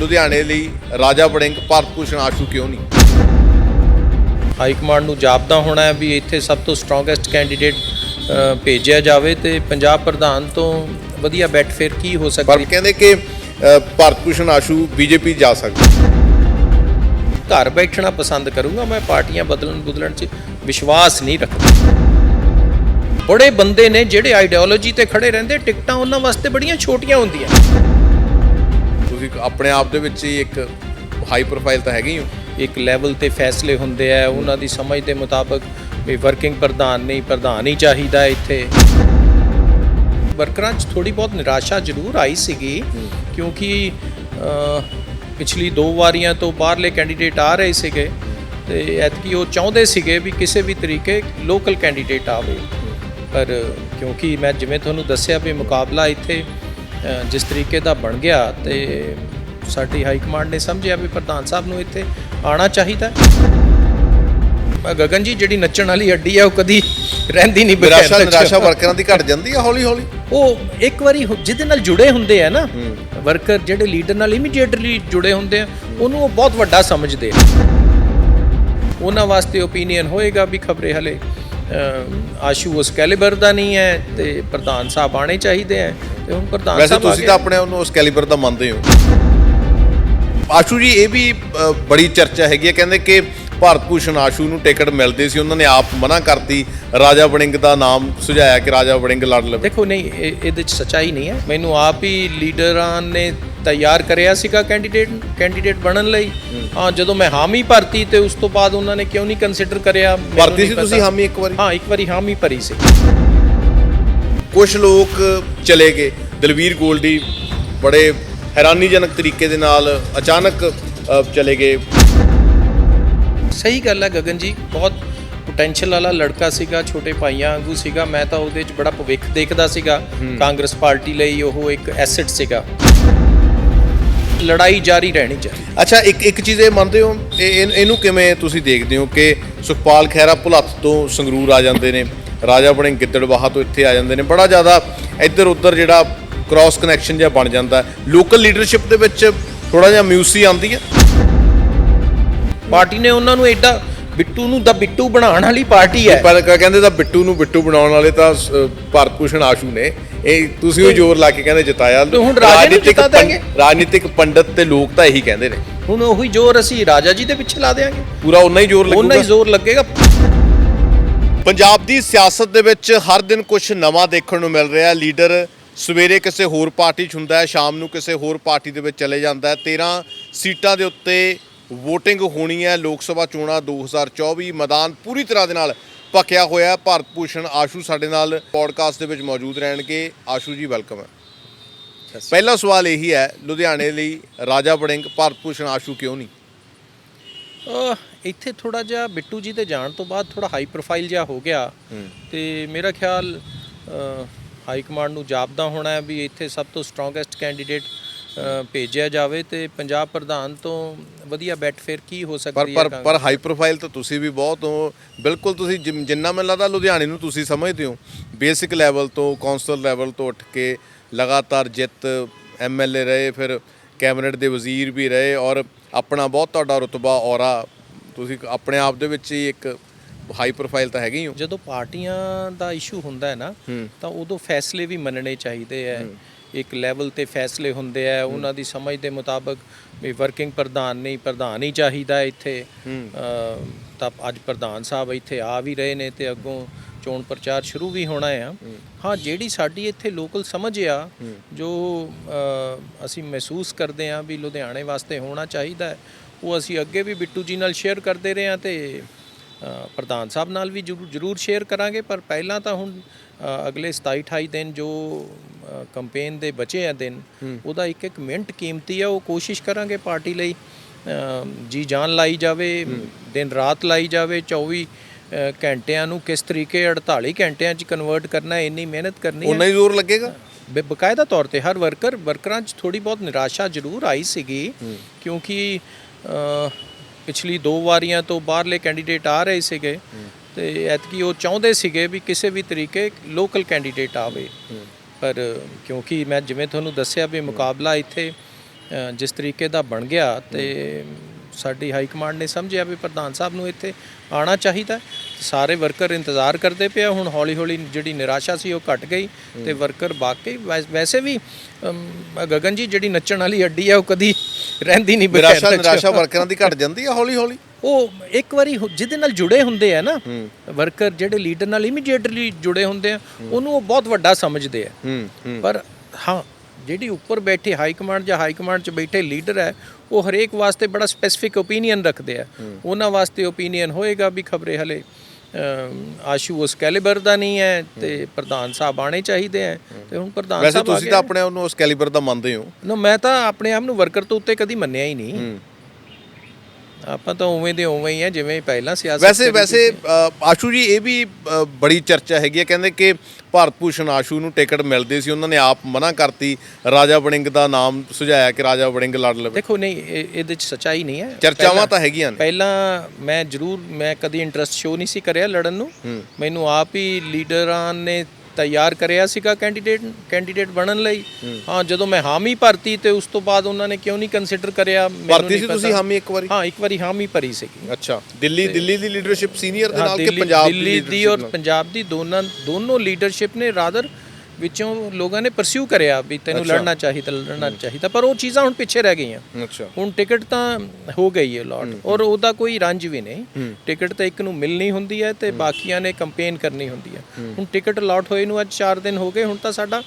ਲੁਧਿਆਣੇ ਲਈ ਰਾਜਾ ਵੜਿੰਗ ਭਾਰਤ ਭੂਸ਼ਣ ਆਸ਼ੂ ਕਿਉਂ ਨਹੀਂ ਹਾਈ ਕਮਾਂਡ ਨੂੰ ਜਾਪਦਾ ਹੋਣਾ ਹੈ ਵੀ ਇੱਥੇ ਸਭ ਤੋਂ ਸਟਰੋਂਗੈਸਟ ਕੈਂਡੀਡੇਟ ਭੇਜਿਆ ਜਾਵੇ ਤੇ ਪੰਜਾਬ ਪ੍ਰਧਾਨ ਤੋਂ ਵਧੀਆ ਬੈਟ ਫਿਰ ਕੀ ਹੋ ਪਰ ਸਕਦੀ ਕਹਿੰਦੇ ਕਿ ਭਾਰਤ ਭੂਸ਼ਣ ਆਸ਼ੂ ਬੀਜੇਪੀ ਜਾ ਸਕਦਾ ਘਰ ਬੈਠਣਾ ਪਸੰਦ ਕਰੂੰਗਾ ਮੈਂ ਪਾਰਟੀਆਂ ਬਦਲਣ ਬਦਲਣ 'ਚ ਵਿਸ਼ਵਾਸ ਨਹੀਂ ਰੱਖਦਾ। ਬੜੇ ਬੰਦੇ ਨੇ ਜਿਹੜੇ ਆਈਡੀਓਲੋਜੀ ਤੇ ਖੜੇ ਰਹਿੰਦੇ ਟਿਕਟਾਂ ਉਹਨਾਂ ਵਾਸਤੇ ਬੜੀਆਂ ਛੋਟੀਆਂ ਹੁੰਦੀਆਂ। ਤੁਸੀਂ ਆਪਣੇ ਆਪ ਦੇ ਵਿੱਚ ਹੀ ਇੱਕ ਹਾਈ ਪ੍ਰੋਫਾਈਲ ਤਾਂ ਹੈਗੇ ਹੀ। ਹੋ ਇੱਕ ਲੈਵਲ ਤੇ ਫੈਸਲੇ ਹੁੰਦੇ ਆ, ਉਹਨਾਂ ਦੀ ਸਮਝ ਦੇ ਮੁਤਾਬਕ ਵੀ ਵਰਕਿੰਗ ਪ੍ਰਧਾਨ ਨਹੀਂ, ਪ੍ਰਧਾਨ ਹੀ ਚਾਹੀਦਾ ਇੱਥੇ। ਵਰਕਰਾਂ 'ਚ ਥੋੜੀ ਬਹੁਤ ਨਿਰਾਸ਼ਾ ਜ਼ਰੂਰ ਆਈ ਸੀਗੀ, ਕਿਉਂਕਿ ਪਿਛਲੀ ਦੋ ਵਾਰੀਆਂ ਤੋਂ ਬਾਹਰਲੇ ਕੈਂਡੀਡੇਟ ਆ ਰਹੇ ਸੀਗੇ ਤੇ ਐਤਕੀ ਉਹ ਚਾਹੁੰਦੇ ਸੀਗੇ ਵੀ ਕਿਸੇ ਵੀ ਤਰੀਕੇ ਲੋਕਲ ਕੈਂਡੀਡੇਟ ਆਵੇ। ਪਰ ਕਿਉਂਕਿ ਮੈਂ ਜਿਵੇਂ ਤੁਹਾਨੂੰ ਦੱਸਿਆ ਵੀ ਮੁਕਾਬਲਾ ਇੱਥੇ ਜਿਸ ਤਰੀਕੇ ਦਾ ਬਣ ਗਿਆ ਤੇ ਸਾਡੀ ਹਾਈ ਕਮਾਂਡ ਨੇ ਸਮਝਿਆ ਵੀ ਪ੍ਰਧਾਨ ਸਾਹਿਬ ਨੂੰ ਇੱਥੇ ਆਉਣਾ ਚਾਹੀਦਾ। ਗਗਨ ਜੀ ਜਿਹੜੀ ਨੱਚਣ ਵਾਲੀ ਹੱਡੀ ਹੈ ਉਹ ਕਦੀ ਰਹਿੰਦੀ ਨਹੀਂ ਬਗੈਰ ਨਿਰਾਸ਼ਾ ਵਰਕਰਾਂ ਦੀ ਘਟ ਜਾਂਦੀ ਹੈ ਹੌਲੀ ਹੌਲੀ ਉਹ ਇੱਕ ਵਾਰੀ ਜਿਹਦੇ ਨਾਲ ਜੁੜੇ ਹੁੰਦੇ ਆ ਨਾ ਵਰਕਰ ਜਿਹੜੇ ਲੀਡਰ ਨਾਲ ਇਮੀਡੀਏਟਲੀ ਜੁੜੇ ਹੁੰਦੇ ਆ ਉਹਨੂੰ ਉਹ ਬਹੁਤ ਵੱਡਾ ਸਮਝਦੇ ਆ। ਉਹਨਾਂ ਵਾਸਤੇ ਓਪੀਨੀਅਨ ਹੋਏਗਾ ਵੀ ਖਬਰੇ ਹਲੇ ਆਸ਼ੂ ਉਸ ਕੈਲੀਬਰ ਦਾ ਨਹੀਂ ਹੈ ਤੇ ਪ੍ਰਧਾਨ ਸਾਹਿਬ ਆਣੇ ਚਾਹੀਦੇ ਆ ਤੇ ਹੁਣ ਪ੍ਰਧਾਨ ਵੈਸੇ ਸਾਹਿਬ ਤੁਸੀਂ। ਤਾਂ ਆਪਣੇ ਆਪ ਨੂੰ ਉਸ ਕੈਲੀਬਰ ਦਾ ਮੰਨਦੇ ਹੋ ਆਸ਼ੂ ਜੀ ਇਹ ਵੀ ਅ, ਬੜੀ ਚਰਚਾ ਹੈਗੀ ਹੈ ਕਹਿੰਦੇ ਕਿ ਭਾਰਤ ਭੂਸ਼ਣ ਆਸ਼ੂ ਨੂੰ ਟਿਕਟ ਮਿਲਦੇ ਸੀ ਉਹਨਾਂ ਨੇ ਆਪ ਮਨਾ ਕਰਤੀ ਰਾਜਾ ਵੜਿੰਗ ਦਾ ਨਾਮ ਸੁਝਾਇਆ ਕਿ ਰਾਜਾ ਵੜਿੰਗ ਲੜ ਲਵੇ। ਦੇਖੋ ਨਹੀਂ ਇਹ- ਇਹਦੇ ਚ ਸਚਾਈ ਨਹੀਂ ਹੈ। ਮੈਨੂੰ ਆਪ ਹੀ ਲੀਡਰਾਂ ਨੇ ਤਿਆਰ ਕਰਿਆ ਸੀਗਾ ਕੈਂਡੀਡੇਟ ਕੈਂਡੀਡੇਟ ਬਣਨ ਲਈ। ਹਾਂ। ਜਦੋਂ ਮੈਂ ਹਾਮੀ ਭਰਤੀ ਤੇ ਉਸ ਤੋਂ ਬਾਅਦ ਉਹਨਾਂ ਨੇ ਕਿਉਂ ਨਹੀਂ ਕੰਸੀਡਰ ਕਰਿਆ ਭਰਤੀ ਸੀ। ਤੁਸੀਂ ਹਾਮੀ ਇੱਕ ਵਾਰੀ? ਹਾਂ ਇੱਕ ਵਾਰੀ ਹਾਮੀ ਭਰੀ ਸੀ। ਕੁਝ ਲੋਕ ਚਲੇ ਗਏ। ਦਲਵੀਰ ਗੋਲਡੀ ਬੜੇ ਹੈਰਾਨੀਜਨਕ ਤਰੀਕੇ ਦੇ ਨਾਲ ਅਚਾਨਕ ਚਲੇ ਗਏ। ਸਹੀ ਗੱਲ ਹੈ ਗਗਨ ਜੀ ਬਹੁਤ ਪੋਟੈਂਸ਼ੀਅਲ ਵਾਲਾ ਲੜਕਾ ਸੀਗਾ ਛੋਟੇ ਭਾਈਆਂ ਵਾਂਗੂ ਸੀਗਾ। ਮੈਂ ਤਾਂ ਉਹਦੇ 'ਚ ਬੜਾ ਭਵਿੱਖ ਦੇਖਦਾ ਸੀਗਾ। ਕਾਂਗਰਸ ਪਾਰਟੀ ਲਈ ਉਹ ਇੱਕ ਐਸੈਟ ਸੀਗਾ। ਲੜਾਈ ਜਾਰੀ ਰਹਿਣੀ ਚਾਹੀਦੀ। ਅੱਛਾ ਇੱਕ ਇੱਕ ਚੀਜ਼ ਇਹ ਮੰਨਦੇ ਹੋ ਇਹ ਇਹ- ਇਹਨੂੰ ਕਿਵੇਂ ਤੁਸੀਂ ਦੇਖਦੇ ਹੋ ਕਿ ਸੁਖਪਾਲ ਖਹਿਰਾ ਭੁਲੱਥ ਤੋਂ ਸੰਗਰੂਰ ਆ ਜਾਂਦੇ ਨੇ ਰਾਜਾ ਬਣੇ ਗਿੱਦੜਬਾਹਾ ਤੋਂ ਇੱਥੇ ਆ ਜਾਂਦੇ ਨੇ ਬੜਾ ਜ਼ਿਆਦਾ ਇੱਧਰ ਉੱਧਰ ਜਿਹੜਾ ਕ੍ਰਾਸ ਕਨੈਕਸ਼ਨ ਜਿਹਾ ਬਣ ਜਾਂਦਾ। ਲੋਕਲ ਲੀਡਰਸ਼ਿਪ ਦੇ ਵਿੱਚ ਥੋੜਾ ਜਿਹਾ ਮਿਊਸੀ ਆਉਂਦੀ ਹੈ? ਪਾਰਟੀ ਨੇ ਉਹਨਾਂ ਨੂੰ ਐਡਾ ਬਿੱਟੂ ਨੂੰ ਦਾ ਬਿੱਟੂ ਬਣਾਉਣ ਵਾਲੀ ਪਾਰਟੀ ਹੈ। ਪਰ ਕਹਿੰਦੇ ਤਾਂ ਬਿੱਟੂ ਨੂੰ ਬਿੱਟੂ ਬਣਾਉਣ ਵਾਲੇ ਤਾਂ ਭਾਰਤ ਭੂਸ਼ਣ ਆਸ਼ੂ ਨੇ। ਇਹ ਤੁਸੀਂ ਉਹ ਜ਼ੋਰ ਲਾ ਕੇ ਕਹਿੰਦੇ ਜਿਤਾਇਆ। ਹੁਣ ਰਾਜਨੀਤਿਕ। ਰਾਜਨੀਤਿਕ ਪੰਡਤ ਤੇ ਲੋਕ ਤਾਂ ਇਹੀ ਕਹਿੰਦੇ ਨੇ। ਹੁਣ ਉਹੀ ਜ਼ੋਰ ਅਸੀਂ ਰਾਜਾ ਜੀ ਦੇ ਪਿੱਛੇ ਲਾ ਦੇਾਂਗੇ ਪੂਰਾ ਉਨਾ ਹੀ ਜ਼ੋਰ ਉਹਨਾਂ ਲੱਗੂਗਾ ਹੀ ਜ਼ੋਰ ਲੱਗੇਗਾ। ਪੰਜਾਬ ਦੀ ਸਿਆਸਤ ਦੇ ਵਿੱਚ ਹਰ ਦਿਨ ਕੁਝ ਨਵਾਂ ਦੇਖਣ ਨੂੰ ਮਿਲ ਰਿਹਾ। ਲੀਡਰ ਸਵੇਰੇ ਕਿਸੇ ਹੋਰ ਪਾਰਟੀ 'ਚ ਹੁੰਦਾ ਹੈ ਸ਼ਾਮ ਨੂੰ ਕਿਸੇ ਹੋਰ ਪਾਰਟੀ ਦੇ ਵਿੱਚ ਚਲੇ ਜਾਂਦਾ ਹੈ। 13 ਸੀਟਾਂ ਦੇ ਉੱਤੇ VOTING ਹੋਣੀ ਹੈ। ਲੋਕ ਸਭਾ ਚੋਣਾਂ 2024 ਮੈਦਾਨ ਪੂਰੀ ਤਰ੍ਹਾਂ ਦੇ ਨਾਲ ਪੱਕਿਆ ਹੋਇਆ ਹੈ। ਭਾਰਤ ਭੂਸ਼ਣ ਆਸ਼ੂ ਸਾਡੇ ਨਾਲ ਪੋਡਕਾਸਟ ਦੇ ਵਿੱਚ ਮੌਜੂਦ ਰਹਿਣਗੇ। ਆਸ਼ੂ ਜੀ ਵੈਲਕਮ ਹੈ। ਪਹਿਲਾ ਸਵਾਲ ਇਹੀ ਹੈ ਲੁਧਿਆਣੇ ਲਈ ਰਾਜਾ ਵੜਿੰਗ ਭਾਰਤ ਭੂਸ਼ਣ ਆਸ਼ੂ ਕਿਉਂ ਨਹੀਂ? ਇੱਥੇ ਥੋੜਾ ਜਿਹਾ ਬਿੱਟੂ ਜੀ ਦੇ ਜਾਣ ਤੋਂ ਬਾਅਦ ਥੋੜਾ ਹਾਈ ਪ੍ਰੋਫਾਈਲ ਜਿਹਾ ਹੋ ਗਿਆ। ਤੇ ਮੇਰਾ ਖਿਆਲ ਹਾਈ ਕਮਾਂਡ ਨੂੰ ਜਾਪਦਾ ਹੋਣਾ ਹੈ ਵੀ ਇੱਥੇ ਸਭ ਤੋਂ ਸਟਰੋਂਗੈਸਟ ਕੈਂਡੀਡੇਟ ਭੇਜਿਆ ਜਾਵੇ ਤੇ ਪੰਜਾਬ ਪ੍ਰਧਾਨ ਤੋਂ ਵਧੀਆ ਬੈਟ ਫਿਰ ਕੀ ਹੋ ਪਰ ਸਕਦੀ ਪਰ ਹੈ ਪਰ ਹਾਈ ਪ੍ਰੋਫਾਈਲ ਤਾਂ ਤੁਸੀਂ ਵੀ ਬਹੁਤ ਹੋ। ਬਿਲਕੁਲ ਤੁਸੀਂ ਜਿੰਨਾ ਮੈਨੂੰ ਲੱਗਦਾ ਲੁਧਿਆਣੇ ਨੂੰ ਤੁਸੀਂ ਸਮਝਦੇ ਹੋ। ਬੇਸਿਕ ਲੈਵਲ ਤੋਂ ਕੌਂਸਲ ਲੈਵਲ ਤੋਂ ਉੱਠ ਕੇ ਲਗਾਤਾਰ ਜਿੱਤ ਐਮਐਲਏ ਰਹੇ ਫਿਰ ਕੈਬਨਿਟ ਦੇ ਵਜ਼ੀਰ ਵੀ ਰਹੇ ਔਰ ਆਪਣਾ ਬਹੁਤ ਤੁਹਾਡਾ ਰੁਤਬਾ ਔਰਾ ਤੁਸੀਂ ਆਪਣੇ ਆਪ ਦੇ ਵਿੱਚ ਹੀ ਇੱਕ ਹਾਈ ਪ੍ਰੋਫਾਈਲ ਤਾਂ ਹੈਗੇ ਹੀ। ਹੋ ਜਦੋਂ ਪਾਰਟੀਆਂ ਦਾ ਇਸ਼ੂ ਹੁੰਦਾ ਹੈ ਨਾ ਤਾਂ ਉਦੋਂ ਫੈਸਲੇ ਵੀ ਮੰਨਣੇ ਚਾਹੀਦੇ ਆ ਇੱਕ ਲੈਵਲ ਤੇ ਫੈਸਲੇ ਹੁੰਦੇ ਆ ਉਹਨਾਂ ਦੀ ਸਮਝ ਦੇ ਮੁਤਾਬਕ ਵੀ ਵਰਕਿੰਗ ਪ੍ਰਧਾਨ ਨਹੀਂ ਪ੍ਰਧਾਨ ਹੀ ਚਾਹੀਦਾ ਇੱਥੇ। ਤਾਂ ਅੱਜ ਪ੍ਰਧਾਨ ਸਾਹਿਬ ਇੱਥੇ ਆ ਵੀ ਰਹੇ ਨੇ ਤੇ ਅੱਗੋਂ ਚੋਣ ਪ੍ਰਚਾਰ ਸ਼ੁਰੂ ਵੀ ਹੋਣਾ ਆ। ਹਾਂ। ਜਿਹੜੀ ਸਾਡੀ ਇੱਥੇ ਲੋਕਲ ਸਮਝ ਆ ਜੋ ਅਸੀਂ ਮਹਿਸੂਸ ਕਰਦੇ ਆ ਵੀ ਲੁਧਿਆਣੇ ਵਾਸਤੇ ਹੋਣਾ ਚਾਹੀਦਾ ਹੈ ਉਹ ਅਸੀਂ ਅੱਗੇ ਵੀ ਬਿੱਟੂ ਜੀ ਨਾਲ ਸ਼ੇਅਰ ਕਰਦੇ ਰਹੇ ਆ ਤੇ ਪ੍ਰਧਾਨ ਸਾਹਿਬ ਨਾਲ ਵੀ ਜ਼ਰੂਰ ਸ਼ੇਅਰ ਕਰਾਂਗੇ। ਪਰ ਪਹਿਲਾਂ ਤਾਂ ਹੁਣ ਅਗਲੇ 27 28 ਦਿਨ ਜੋ ਕੰਪੇਨ ਦੇ ਬਚੇ ਆ ਦਿਨ ਉਹਦਾ ਇੱਕ ਇੱਕ ਮਿੰਟ ਕੀਮਤੀ ਆ ਉਹ ਕੋਸ਼ਿਸ਼ ਕਰਾਂਗੇ ਪਾਰਟੀ ਲਈ ਜੀ ਜਾਨ ਲਾਈ ਜਾਵੇ ਦਿਨ ਰਾਤ ਲਾਈ ਜਾਵੇ 24 ਅ, ਘੰਟਿਆਂ ਨੂੰ ਕਿਸ ਤਰੀਕੇ 48 ਘੰਟਿਆਂ 'ਚ ਕਨਵਰਟ ਕਰਨਾ ਇੰਨੀ ਮਿਹਨਤ ਕਰਨੀ ਹੈ ਉਨਾ ਹੀ ਜ਼ੋਰ ਲੱਗੇਗਾ? ਬਕਾਇਦਾ ਤੌਰ ਤੇ ਹਰ ਵਰਕਰ ਵਰਕਰਾਂ 'ਚ ਥੋੜੀ ਬਹੁਤ ਨਿਰਾਸ਼ਾ ਜ਼ਰੂਰ ਆਈ ਸੀਗੀ ਕਿਉਂਕਿ ਪਿਛਲੀ ਦੋ ਵਾਰੀਆਂ ਤੋਂ ਬਾਹਰਲੇ ਕੈਂਡੀਡੇਟ ਆ ਰਹੇ ਸੀਗੇ ਤੇ ਐਤਕੀ ਉਹ ਚਾਹੁੰਦੇ ਸੀਗੇ ਵੀ ਕਿਸੇ ਵੀ ਤਰੀਕੇ ਲੋਕਲ ਕੈਂਡੀਡੇਟ ਆਵੇ। ਪਰ ਕਿਉਂਕਿ ਮੈਂ ਜਿਵੇਂ ਤੁਹਾਨੂੰ ਦੱਸਿਆ ਵੀ ਮੁਕਾਬਲਾ ਇੱਥੇ ਜਿਸ ਤਰੀਕੇ ਦਾ ਬਣ ਗਿਆ ਤੇ ਸਾਡੀ ਹਾਈ ਕਮਾਂਡ ਨੇ ਸਮਝਿਆ ਵੀ ਪ੍ਰਧਾਨ ਸਾਹਿਬ ਨੂੰ ਇੱਥੇ ਆਉਣਾ ਚਾਹੀਦਾ। ਸਾਰੇ ਵਰਕਰ ਇੰਤਜ਼ਾਰ ਕਰਦੇ ਪਿਆ ਹੁਣ ਹੌਲੀ ਹੌਲੀ ਜਿਹੜੀ ਨਿਰਾਸ਼ਾ ਸੀ ਉਹ ਘਟ ਗਈ ਤੇ ਵਰਕਰ ਬਾਕੀ ਵੈਸ- ਵੀ ਗਗਨ ਜੀ ਜਿਹੜੀ ਨੱਚਣ ਵਾਲੀ ਹੱਡੀ ਹੈ ਉਹ ਕਦੀ ਰਹਿੰਦੀ ਨਹੀਂ ਨਿਰਾਸ਼ਾ। ਨਿਰਾਸ਼ਾ ਵਰਕਰਾਂ ਦੀ ਘਟ ਜਾਂਦੀ ਆ ਹੌਲੀ ਹੌਲੀ ਉਹ ਇੱਕ ਵਾਰੀ ਹੁ- ਜਿਹਦੇ ਨਾਲ ਜੁੜੇ ਹੁੰਦੇ ਆ ਨਾ ਵਰਕਰ ਜਿਹੜੇ ਲੀਡਰ ਨਾਲ ਇਮੀਡੀਏਟਲੀ ਜੁੜੇ ਹੁੰਦੇ ਆ ਉਹਨੂੰ ਉਹ ਬਹੁਤ ਵੱਡਾ ਸਮਝਦੇ ਆ। ਹੂੰ ਹੂੰ। ਪਰ ਹਾਂ ਜਿਹੜੀ ਉੱਪਰ ਬੈਠੇ ਹਾਈ ਕਮਾਂਡ ਜਾਂ ਹਾਈ ਕਮਾਂਡ 'ਚ ਬੈਠੇ ਲੀਡਰ ਹੈ ਉਹ ਹਰੇਕ ਵਾਸਤੇ ਬੜਾ ਸਪੈਸੀਫਿਕ ਓਪੀਨੀਅਨ ਰੱਖਦੇ ਆ। ਉਹਨਾਂ ਵਾਸਤੇ ਓਪੀਨੀਅਨ ਹੋਏਗਾ ਵੀ ਖਬਰੇ ਹਲੇ ਅਮ, ਆਸ਼ੂ ਉਸ ਕੈਲੀਬਰ ਦਾ ਨਹੀਂ ਹੈ ਤੇ ਪ੍ਰਧਾਨ ਸਾਹਿਬ ਆਣੇ ਚਾਹੀਦੇ ਹੈ। ਤੇ ਹੁਣ ਪ੍ਰਧਾਨ ਵੈਸੇ ਸਾਹਿਬ ਆ ਤੁਸੀਂ ਗਏ ਤਾਂ ਆਪਣੇ ਆਪ ਨੂੰ ਉਸ ਕੈਲੀਬਰ ਦਾ ਮੰਨਦੇ ਹੋ। ਨਾ ਮੈਂ ਤਾਂ ਆਪਣੇ ਆਪ ਨੂੰ ਵਰਕਰ ਤੋਂ ਉੱਤੇ ਕਦੀ ਮੰਨਿਆ ਹੀ ਨਹੀਂ। ਆਪਾਂ ਤਾਂ ਉਵੇਂ ਦੇ ਉਵੇਂ ਹੀ ਆ ਜਿਵੇਂ ਪਹਿਲਾਂ ਸਿਆਸਤ ਵੈਸੇ ਵੈਸੇ ਆਸ਼ੂ ਜੀ ਇਹ ਵੀ ਬੜੀ ਚਰਚਾ ਹੈਗੀ ਹੈ ਕਹਿੰਦੇ ਕਿ ਭਾਰਤ ਭੂਸ਼ਣ ਆਸ਼ੂ ਨੂੰ ਟਿਕਟ ਮਿਲਦੀ ਸੀ ਉਹਨਾਂ ਨੇ ਆਪ ਮਨਾ ਕਰਤੀ ਰਾਜਾ ਵੜਿੰਗ ਦਾ ਨਾਮ ਸੁਝਾਇਆ ਕਿ ਰਾਜਾ ਵੜਿੰਗ ਲੜ ਲਵੇ। ਦੇਖੋ ਨਹੀਂ ਇਹ- ਇਹਦੇ ਚ ਸਚਾਈ ਨਹੀਂ ਹੈ। ਚਰਚਾਵਾਂ ਤਾਂ ਹੈਗੀਆਂ ਨੇ। ਪਹਿਲਾਂ ਮੈਂ ਜ਼ਰੂਰ ਮੈਂ ਕਦੀ ਇੰਟਰਸਟ ਸ਼ੋ ਨਹੀਂ ਸੀ ਕਰਿਆ ਲੜਨ ਨੂੰ। ਮੈਨੂੰ ਆਪ ਹੀ ਲੀਡਰਾਂ ਨੇ ਤਿਆਰ ਕਰਿਆ ਸੀਗਾ ਕੈਂਡੀਡੇਟ ਕੈਂਡੀਡੇਟ ਬਣਨ ਲਈ। ਹਾਂ ਜਦੋਂ ਮੈਂ ਹਾਮੀ ਭਰਤੀ ਤੇ ਉਸ ਤੋਂ ਬਾਅਦ ਉਹਨਾਂ ਨੇ ਕਿਉਂ ਨਹੀਂ ਕੰਸੀਡਰ ਕਰਿਆ ਭਰਤੀ ਸੀ। ਤੁਸੀਂ ਹਾਮੀ ਇੱਕ ਵਾਰੀ? ਹਾਂ ਇੱਕ ਵਾਰੀ ਹਾਮੀ ਭਰੀ ਸੀਗੀ। ਅੱਛਾ ਦਿੱਲੀ ਦਿੱਲੀ ਦੀ ਲੀਡਰਸ਼ਿਪ ਸੀਨੀਅਰ ਦੇ ਨਾਲ ਕਿ ਪੰਜਾਬ ਦਿੱਲੀ ਦੀ ਔਰ ਪੰਜਾਬ ਦੀ ਦੋਨਾਂ ਦੋਨੋਂ ਲੀਡਰਸ਼ਿਪ ਨੇ ਰਾਦਰ ਵਿੱਚੋਂ ਲੋਕਾਂ ਨੇ ਪਰਸਿਊ ਕਰਿਆ ਵੀ ਤੈਨੂੰ ਲੜਨਾ ਚਾਹੀਦਾ ਲੜਨਾ ਚਾਹੀਦਾ ਪਰ ਉਹ ਚੀਜ਼ਾਂ ਹੁਣ ਪਿੱਛੇ ਰਹਿ ਗਈਆਂ। ਅੱਛਾ। ਹੁਣ ਟਿਕਟ ਤਾਂ ਹੋ ਗਈ ਹੈ ਲੋਟ ਔਰ ਉਹਦਾ ਕੋਈ ਰੰਜ ਵੀ ਨਹੀਂ। ਟਿਕਟ ਤਾਂ ਇੱਕ ਨੂੰ ਮਿਲਣੀ ਹੁੰਦੀ ਹੈ ਤੇ ਬਾਕੀਆਂ ਨੇ ਕੰਪੇਨ ਕਰਨੀ ਹੁੰਦੀ ਹੈ। ਹੁਣ ਟਿਕਟ ਅਲਾਟ ਹੋਏ ਨੂੰ ਅੱਜ 4 ਦਿਨ ਹੋ ਗਏ ਹੁਣ ਤਾਂ ਸਾਡਾ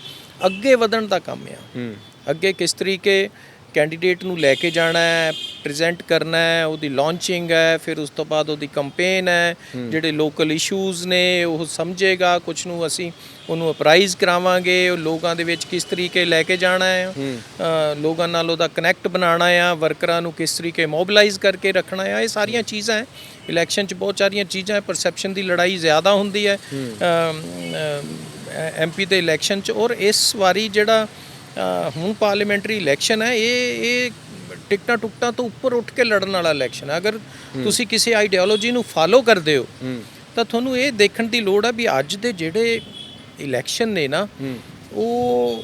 ਅੱਗੇ ਵਧਣ ਦਾ ਕੰਮ ਆ। ਅੱਗੇ ਕਿਸ ਤਰੀਕੇ ਕੈਂਡੀਡੇਟ ਨੂੰ ਲੈ ਕੇ ਜਾਣਾ ਹੈ ਪ੍ਰੈਜ਼ੈਂਟ ਕਰਨਾ ਹੈ ਉਹਦੀ ਲਾਂਚਿੰਗ ਹੈ ਫਿਰ ਉਸ ਤੋਂ ਬਾਅਦ ਉਹਦੀ ਕੰਪੇਨ ਹੈ ਜਿਹੜੇ ਲੋਕਲ ਇਸ਼ੂਜ਼ ਨੇ ਉਹ ਸਮਝੇਗਾ ਕੁਝ ਨੂੰ ਅਸੀਂ ਉਹਨੂੰ ਅਪਰਾਈਜ਼ ਕਰਾਵਾਂਗੇ ਉਹ ਲੋਕਾਂ ਦੇ ਵਿੱਚ ਕਿਸ ਤਰੀਕੇ ਲੈ ਕੇ ਜਾਣਾ ਹੈ। ਲੋਕਾਂ ਨਾਲ ਉਹਦਾ ਕਨੈਕਟ ਬਣਾਉਣਾ ਆ ਵਰਕਰਾਂ ਨੂੰ ਕਿਸ ਤਰੀਕੇ ਮੋਬਿਲਾਈਜ਼ ਕਰਕੇ ਰੱਖਣਾ ਆ ਇਹ ਸਾਰੀਆਂ ਚੀਜ਼ਾਂ ਹੈ। ਇਲੈਕਸ਼ਨ 'ਚ ਬਹੁਤ ਸਾਰੀਆਂ ਚੀਜ਼ਾਂ ਹੈ। ਪਰਸੈਪਸ਼ਨ ਦੀ ਲੜਾਈ ਜ਼ਿਆਦਾ ਹੁੰਦੀ ਹੈ। ਐਮਪੀ ਦੇ ਇਲੈਕਸ਼ਨ 'ਚ ਔਰ ਇਸ ਵਾਰੀ ਜਿਹੜਾ ਹੁਣ ਪਾਰਲੀਮੈਂਟਰੀ ਇਲੈਕਸ਼ਨ ਹੈ ਇਹ ਇਹ ਟਿਕਟਾਂ ਟੁਕਟਾਂ ਤੋਂ ਉੱਪਰ ਉੱਠ ਕੇ ਲੜਨ ਵਾਲਾ ਇਲੈਕਸ਼ਨ ਹੈ। ਅਗਰ ਤੁਸੀਂ ਕਿਸੇ ਆਈਡੀਓਲੋਜੀ ਨੂੰ ਫਾਲੋ ਕਰਦੇ ਹੋ। ਤਾਂ ਤੁਹਾਨੂੰ ਇਹ ਦੇਖਣ ਦੀ ਲੋੜ ਹੈ ਵੀ ਅੱਜ ਦੇ ਜਿਹੜੇ ਇਲੈਕਸ਼ਨ ਨੇ ਨਾ ਉਹ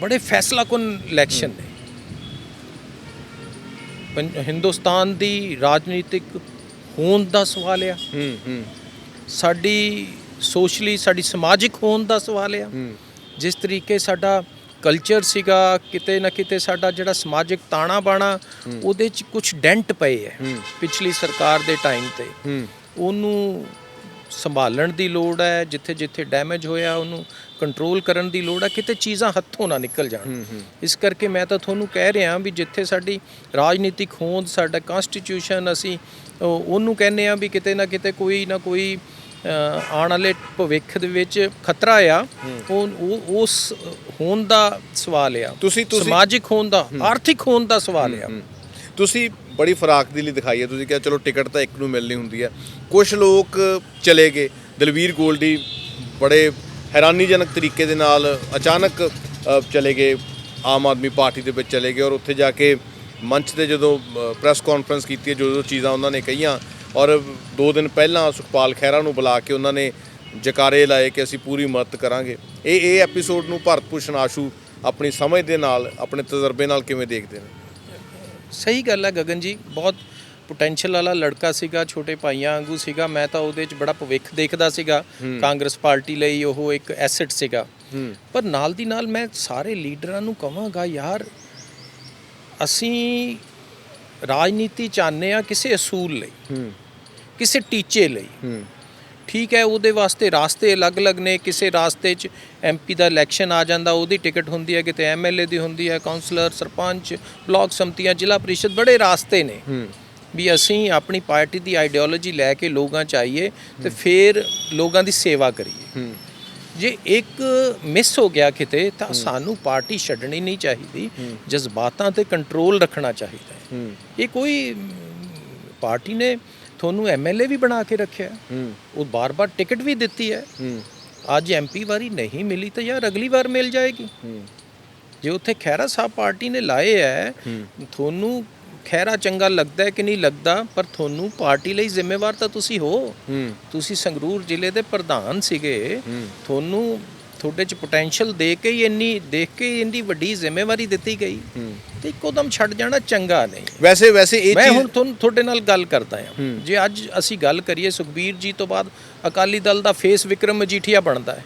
ਬੜੇ ਫੈਸਲਾਕੁਨ ਇਲੈਕਸ਼ਨ ਨੇ। ਹਿੰਦੁਸਤਾਨ ਦੀ ਰਾਜਨੀਤਿਕ ਹੋਂਦ ਦਾ ਸਵਾਲ ਆ। ਹੂੰ ਹੂੰ। ਸਾਡੀ ਸੋਸ਼ਲੀ ਸਾਡੀ ਸਮਾਜਿਕ ਹੋਂਦ ਦਾ ਸਵਾਲ ਆ। ਜਿਸ ਤਰੀਕੇ ਸਾਡਾ ਕਲਚਰ ਸੀਗਾ ਕਿਤੇ ਨਾ ਕਿਤੇ ਸਾਡਾ ਜਿਹੜਾ ਸਮਾਜਿਕ ਤਾਣਾ ਬਾਣਾ ਉਹਦੇ ਚ ਕੁਝ ਡੈਂਟ ਪਏ ਹੈ। ਪਿਛਲੀ ਸਰਕਾਰ ਦੇ ਟਾਈਮ ਤੇ। ਉਹਨੂੰ ਸੰਭਾਲਣ ਦੀ ਲੋੜ ਹੈ ਜਿੱਥੇ ਜਿੱਥੇ ਡੈਮੇਜ ਹੋਇਆ ਉਹਨੂੰ ਕੰਟਰੋਲ ਕਰਨ ਦੀ ਲੋੜ ਹੈ ਕਿਤੇ ਚੀਜ਼ਾਂ ਹੱਥੋਂ ਨਾ ਨਿਕਲ ਜਾਣ। ਇਸ ਕਰਕੇ ਮੈਂ ਤਾਂ ਤੁਹਾਨੂੰ ਕਹਿ ਰਿਹਾ ਵੀ ਜਿੱਥੇ ਸਾਡੀ ਰਾਜਨੀਤਿਕ ਹੋਂਦ ਸਾਡਾ ਕਨਸਟੀਟਿਊਸ਼ਨ ਅਸੀਂ ਉਹ- ਉਹਨੂੰ ਕਹਿੰਦੇ ਆ ਵੀ ਕਿਤੇ ਨਾ ਕਿਤੇ ਕੋਈ ਨਾ ਕੋਈ ਆਉਣ ਵਾਲੇ ਭਵਿੱਖ ਦੇ ਵਿੱਚ ਖਤਰਾ ਆ। ਉਹ ਉਸ ਹੋਂਦ ਦਾ ਸਵਾਲ ਆ। ਤੁਸੀਂ- ਤੁਸੀਂ- ਸਮਾਜਿਕ ਹੋਂਦ ਦਾ ਆਰਥਿਕ ਹੋਂਦ ਦਾ ਸਵਾਲ ਆ। ਤੁਸੀਂ ਬੜੀ ਫਰਾਕ ਦੀ ਲਈ ਦਿਖਾਈ ਹੈ। ਤੁਸੀਂ ਕਿਹਾ ਚਲੋ ਟਿਕਟ ਤਾਂ ਇੱਕ ਨੂੰ ਮਿਲਣੀ ਹੁੰਦੀ ਹੈ। ਕੁਝ ਲੋਕ ਚਲੇ ਗਏ। ਦਲਵੀਰ ਗੋਲਡੀ ਬੜੇ ਹੈਰਾਨੀਜਨਕ ਤਰੀਕੇ ਦੇ ਨਾਲ ਅਚਾਨਕ ਚਲੇ ਗਏ। ਆਮ ਆਦਮੀ ਪਾਰਟੀ ਦੇ ਵਿੱਚ ਚਲੇ ਗਏ ਔਰ ਉੱਥੇ ਜਾ ਕੇ ਮੰਚ ਤੇ ਜਦੋਂ ਪ੍ਰੈਸ ਕਾਨਫਰੰਸ ਕੀਤੀ ਹੈ, ਜੋ ਜੋ ਚੀਜ਼ਾਂ ਉਹਨਾਂ ਨੇ ਕਹੀਆਂ ਔਰ 2 ਦਿਨ ਪਹਿਲਾਂ ਸੁਖਪਾਲ ਖਹਿਰਾ ਨੂੰ ਬੁਲਾ ਕੇ ਉਹਨਾਂ ਨੇ ਜਕਾਰੇ ਲਾਏ ਕਿ ਅਸੀਂ ਪੂਰੀ ਮਦਦ ਕਰਾਂਗੇ। ਇਹ ਇਹ ਐਪੀਸੋਡ ਨੂੰ ਭਾਰਤ ਭੂਸ਼ਣ ਆਸ਼ੂ ਆਪਣੀ ਸਮਝ ਦੇ ਨਾਲ, ਆਪਣੇ ਤਜਰਬੇ ਨਾਲ ਕਿਵੇਂ ਦੇਖਦੇ ਨੇ? ਸਹੀ ਗੱਲ ਹੈ ਗਗਨ ਜੀ ਬਹੁਤ ਪੋਟੈਂਸ਼ੀਅਲ ਵਾਲਾ ਲੜਕਾ ਸੀਗਾ ਛੋਟੇ ਭਾਈਆਂ ਵਾਂਗੂ ਸੀਗਾ। ਮੈਂ ਤਾਂ ਉਹਦੇ 'ਚ ਬੜਾ ਭਵਿੱਖ ਦੇਖਦਾ ਸੀਗਾ। ਕਾਂਗਰਸ ਪਾਰਟੀ ਲਈ ਉਹ ਇੱਕ ਐਸੈਟ ਸੀਗਾ। ਪਰ ਨਾਲ ਦੀ ਨਾਲ ਮੈਂ ਸਾਰੇ ਲੀਡਰਾਂ ਨੂੰ ਕਹਾਂਗਾ ਯਾਰ ਅਸੀਂ ਰਾਜਨੀਤੀ ਚਾਹੁੰਦੇ ਆ ਕਿਸੇ ਅਸੂਲ ਲਈ ਕਿਸੇ ਟੀਚੇ ਲਈ। ਠੀਕ ਹੈ ਉਹਦੇ ਵਾਸਤੇ ਰਾਸਤੇ ਅਲੱਗ-ਅਲੱਗ ਨੇ ਕਿਸੇ ਰਾਸਤੇ 'ਚ ਐਮਪੀ ਦਾ ਇਲੈਕਸ਼ਨ ਆ ਜਾਂਦਾ ਉਹਦੀ ਟਿਕਟ ਹੁੰਦੀ ਹੈ ਕਿਤੇ ਐਮਐਲਏ ਦੀ ਹੁੰਦੀ ਹੈ ਕਾਉਂਸਲਰ ਸਰਪੰਚ ਬਲਾਕ ਸੰਮਤੀਆਂ ਜ਼ਿਲ੍ਹਾ ਪ੍ਰੀਸ਼ਦ ਬੜੇ ਰਾਸਤੇ ਨੇ। ਵੀ ਅਸੀਂ ਆਪਣੀ ਪਾਰਟੀ ਦੀ ਆਈਡੀਓਲੋਜੀ ਲੈ ਕੇ ਲੋਕਾਂ 'ਚ ਆਈਏ ਤੇ ਫਿਰ ਲੋਕਾਂ ਦੀ ਸੇਵਾ ਕਰੀਏ। ਜੇ ਇੱਕ ਮਿਸ ਹੋ ਗਿਆ ਕਿਤੇ ਤਾਂ ਸਾਨੂੰ ਪਾਰਟੀ ਛੱਡਣੀ ਨਹੀਂ ਚਾਹੀਦੀ ਜਜ਼ਬਾਤਾਂ ਤੇ ਕੰਟਰੋਲ ਰੱਖਣਾ ਚਾਹੀਦਾ। ਹੈ। ਇਹ ਕੋਈ ਪਾਰਟੀ ਨੇ ਤੁਹਾਨੂੰ ਐਮਐਲਏ ਵੀ ਬਣਾ ਕੇ ਰੱਖਿਆ। ਉਹ ਬਾਰ-ਬਾਰ ਟਿਕਟ ਵੀ ਦਿੱਤੀ ਹੈ। ਅੱਜ ਐਮਪੀ ਵਾਰੀ ਨਹੀਂ ਮਿਲੀ ਤਾਂ ਯਾਰ ਅਗਲੀ ਵਾਰ ਮਿਲ ਜਾਏਗੀ। ਜੇ ਉੱਥੇ ਖੈਰਾ ਸਾਹਿਬ ਪਾਰਟੀ ਨੇ ਲਾਏ ਹੈ ਤੁਹਾਨੂੰ ਖੈਰਾ ਚੰਗਾ ਲੱਗਦਾ ਕਿ ਨਹੀਂ ਲੱਗਦਾ ਪਰ ਤੁਹਾਨੂੰ ਪਾਰਟੀ ਲਈ ਜ਼ਿੰਮੇਵਾਰ ਤਾਂ ਤੁਸੀਂ ਹੋ। ਤੁਸੀਂ ਸੰਗਰੂਰ ਜ਼ਿਲ੍ਹੇ ਦੇ ਪ੍ਰਧਾਨ ਸੀਗੇ। ਤੁਹਾਨੂੰ ਤੁਹਾਡੇ ਚ ਪੋਟੈਂਸ਼ੀਅਲ ਦੇ ਕੇ ਹੀ ਇੰਨੀ ਦੇਖ ਕੇ ਹੀ ਇੰਨੀ ਵੱਡੀ ਜ਼ਿੰਮੇਵਾਰੀ ਦਿੱਤੀ ਗਈ ਤੇ ਇੱਕੋ ਦਮ ਛੱਡ ਜਾਣਾ ਚੰਗਾ ਨਹੀਂ। ਵੈਸੇ ਵੈਸੇ ਇਹ ਮੈਂ ਹੁਣ ਤੁਹਾਨੂੰ ਤੁਹਾਡੇ ਨਾਲ ਗੱਲ ਕਰਦਾ ਹਾਂ। ਜੇ ਅੱਜ ਅਸੀਂ ਗੱਲ ਕਰੀਏ ਸੁਖਬੀਰ ਜੀ ਤੋਂ ਬਾਅਦ ਅਕਾਲੀ ਦਲ ਦਾ ਫੇਸ ਵਿਕਰਮ ਮਜੀਠੀਆ ਬਣਦਾ ਹੈ।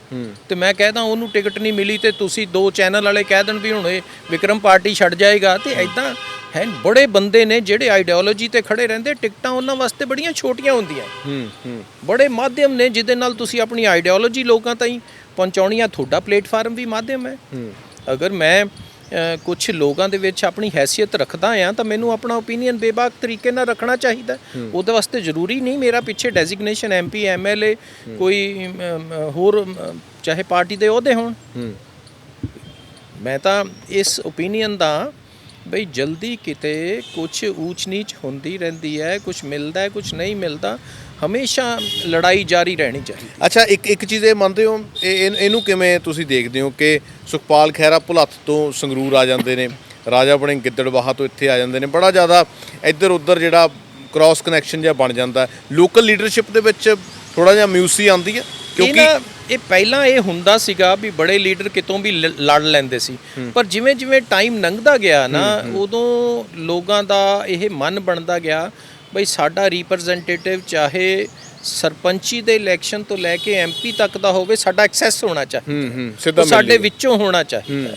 ਤੇ ਮੈਂ ਕਹਿੰਦਾ ਉਹਨੂੰ ਟਿਕਟ ਨਹੀਂ ਮਿਲੀ ਤੇ ਤੁਸੀਂ ਦੋ ਚੈਨਲ ਵਾਲੇ ਕਹਿ ਦੇਣ ਵੀ ਹੁਣ ਇਹ ਵਿਕਰਮ ਪਾਰਟੀ ਛੱਡ ਜਾਏਗਾ ਤੇ ਐਦਾਂ ਹੈ ਬੜੇ ਬੰਦੇ ਨੇ ਜਿਹੜੇ ਆਈਡੀਓਲੋਜੀ ਤੇ ਖੜੇ ਰਹਿੰਦੇ ਟਿਕਟਾਂ ਉਹਨਾਂ ਵਾਸਤੇ ਬੜੀਆਂ ਛੋਟੀਆਂ ਹੁੰਦੀਆਂ। ਹੂੰ ਹੂੰ। ਬੜੇ ਮਾਧਿਅਮ ਨੇ ਜਿਹਦੇ ਨਾਲ ਤੁਸੀਂ ਆਪਣੀ ਆਈਡੀਓਲੋਜੀ ਲੋਕਾਂ ਤਾਈਂ ਪਹੁੰਚਾਉਣੀ ਆ ਤੁਹਾਡਾ ਪਲੇਟਫਾਰਮ ਵੀ ਮਾਧਿਅਮ ਹੈ। ਅਗਰ ਮੈਂ ਕੁਝ ਲੋਕਾਂ ਦੇ ਵਿੱਚ ਆਪਣੀ ਹੈਸੀਅਤ ਰੱਖਦਾ ਆ ਤਾਂ ਮੈਨੂੰ ਆਪਣਾ ਓਪੀਨੀਅਨ ਬੇਬਾਕ ਤਰੀਕੇ ਨਾਲ ਰੱਖਣਾ ਚਾਹੀਦਾ। ਉਹਦੇ ਵਾਸਤੇ ਜ਼ਰੂਰੀ ਨਹੀਂ ਮੇਰਾ ਪਿੱਛੇ ਡੈਜ਼ਿਗਨੇਸ਼ਨ ਐਮਪੀ ਐਮਐਲਏ ਕੋਈ ਹੋਰ ਚਾਹੇ ਪਾਰਟੀ ਦੇ ਅਹੁਦੇ ਹੋਣ। ਮੈਂ ਤਾਂ ਇਸ ਓਪੀਨੀਅਨ ਦਾ ਬਈ ਜਲਦੀ ਕਿਤੇ ਕੁਝ ਊਚ ਨੀਚ ਹੁੰਦੀ ਰਹਿੰਦੀ ਹੈ ਕੁਝ ਮਿਲਦਾ ਹੈ ਕੁਝ ਨਹੀਂ ਮਿਲਦਾ। ਹਮੇਸ਼ਾ ਲੜਾਈ ਜਾਰੀ ਰਹਿਣੀ ਚਾਹੀਦੀ ਅੱਛਾ ਇੱਕ ਇੱਕ ਚੀਜ਼ ਇਹ ਮੰਨਦੇ ਹੋ ਇਹ ਇਹ- ਇਹਨੂੰ ਕਿਵੇਂ ਤੁਸੀਂ ਦੇਖਦੇ ਹੋ ਕਿ ਸੁਖਪਾਲ ਖਹਿਰਾ ਭੁਲੱਥ ਤੋਂ ਸੰਗਰੂਰ ਆ ਜਾਂਦੇ ਨੇ ਰਾਜਾ ਬਣੇ ਗਿੱਦੜਬਾਹਾ ਤੋਂ ਇੱਥੇ ਆ ਜਾਂਦੇ ਨੇ ਬੜਾ ਜ਼ਿਆਦਾ ਇੱਧਰ ਉੱਧਰ ਜਿਹੜਾ ਕ੍ਰਾਸ ਕਨੈਕਸ਼ਨ ਜਿਹਾ ਬਣ ਜਾਂਦਾ ਲੋਕਲ ਲੀਡਰਸ਼ਿਪ ਦੇ ਵਿੱਚ ਥੋੜਾ ਜਿਹਾ ਮਿਊਸੀ ਆਉਂਦੀ ਹੈ? ਕਿਉਂਕਿ ਇਹ ਪਹਿਲਾਂ ਇਹ ਹੁੰਦਾ ਸੀਗਾ ਵੀ ਬੜੇ ਲੀਡਰ ਕਿਤੋਂ ਵੀ ਲੜ ਲੈਂਦੇ ਸੀ। ਪਰ ਜਿਵੇਂ ਜਿਵੇਂ ਟਾਈਮ ਲੰਘਦਾ ਗਿਆ ਨਾ ਉਦੋਂ ਲੋਕਾਂ ਦਾ ਇਹ ਮਨ ਬਣਦਾ ਗਿਆ ਬਈ ਸਾਡਾ ਰਿਪਰੈਜ਼ੈਂਟੇਟਿਵ ਚਾਹੇ ਸਰਪੰਚੀ ਦੇ ਇਲੈਕਸ਼ਨ ਤੋਂ ਲੈ ਕੇ ਐਮਪੀ ਤੱਕ ਦਾ ਹੋਵੇ ਸਾਡਾ ਐਕਸੈਸ ਹੋਣਾ ਚਾਹੀਦਾ। ਸਾਡੇ ਵਿੱਚੋਂ ਹੋਣਾ ਚਾਹੀਦਾ।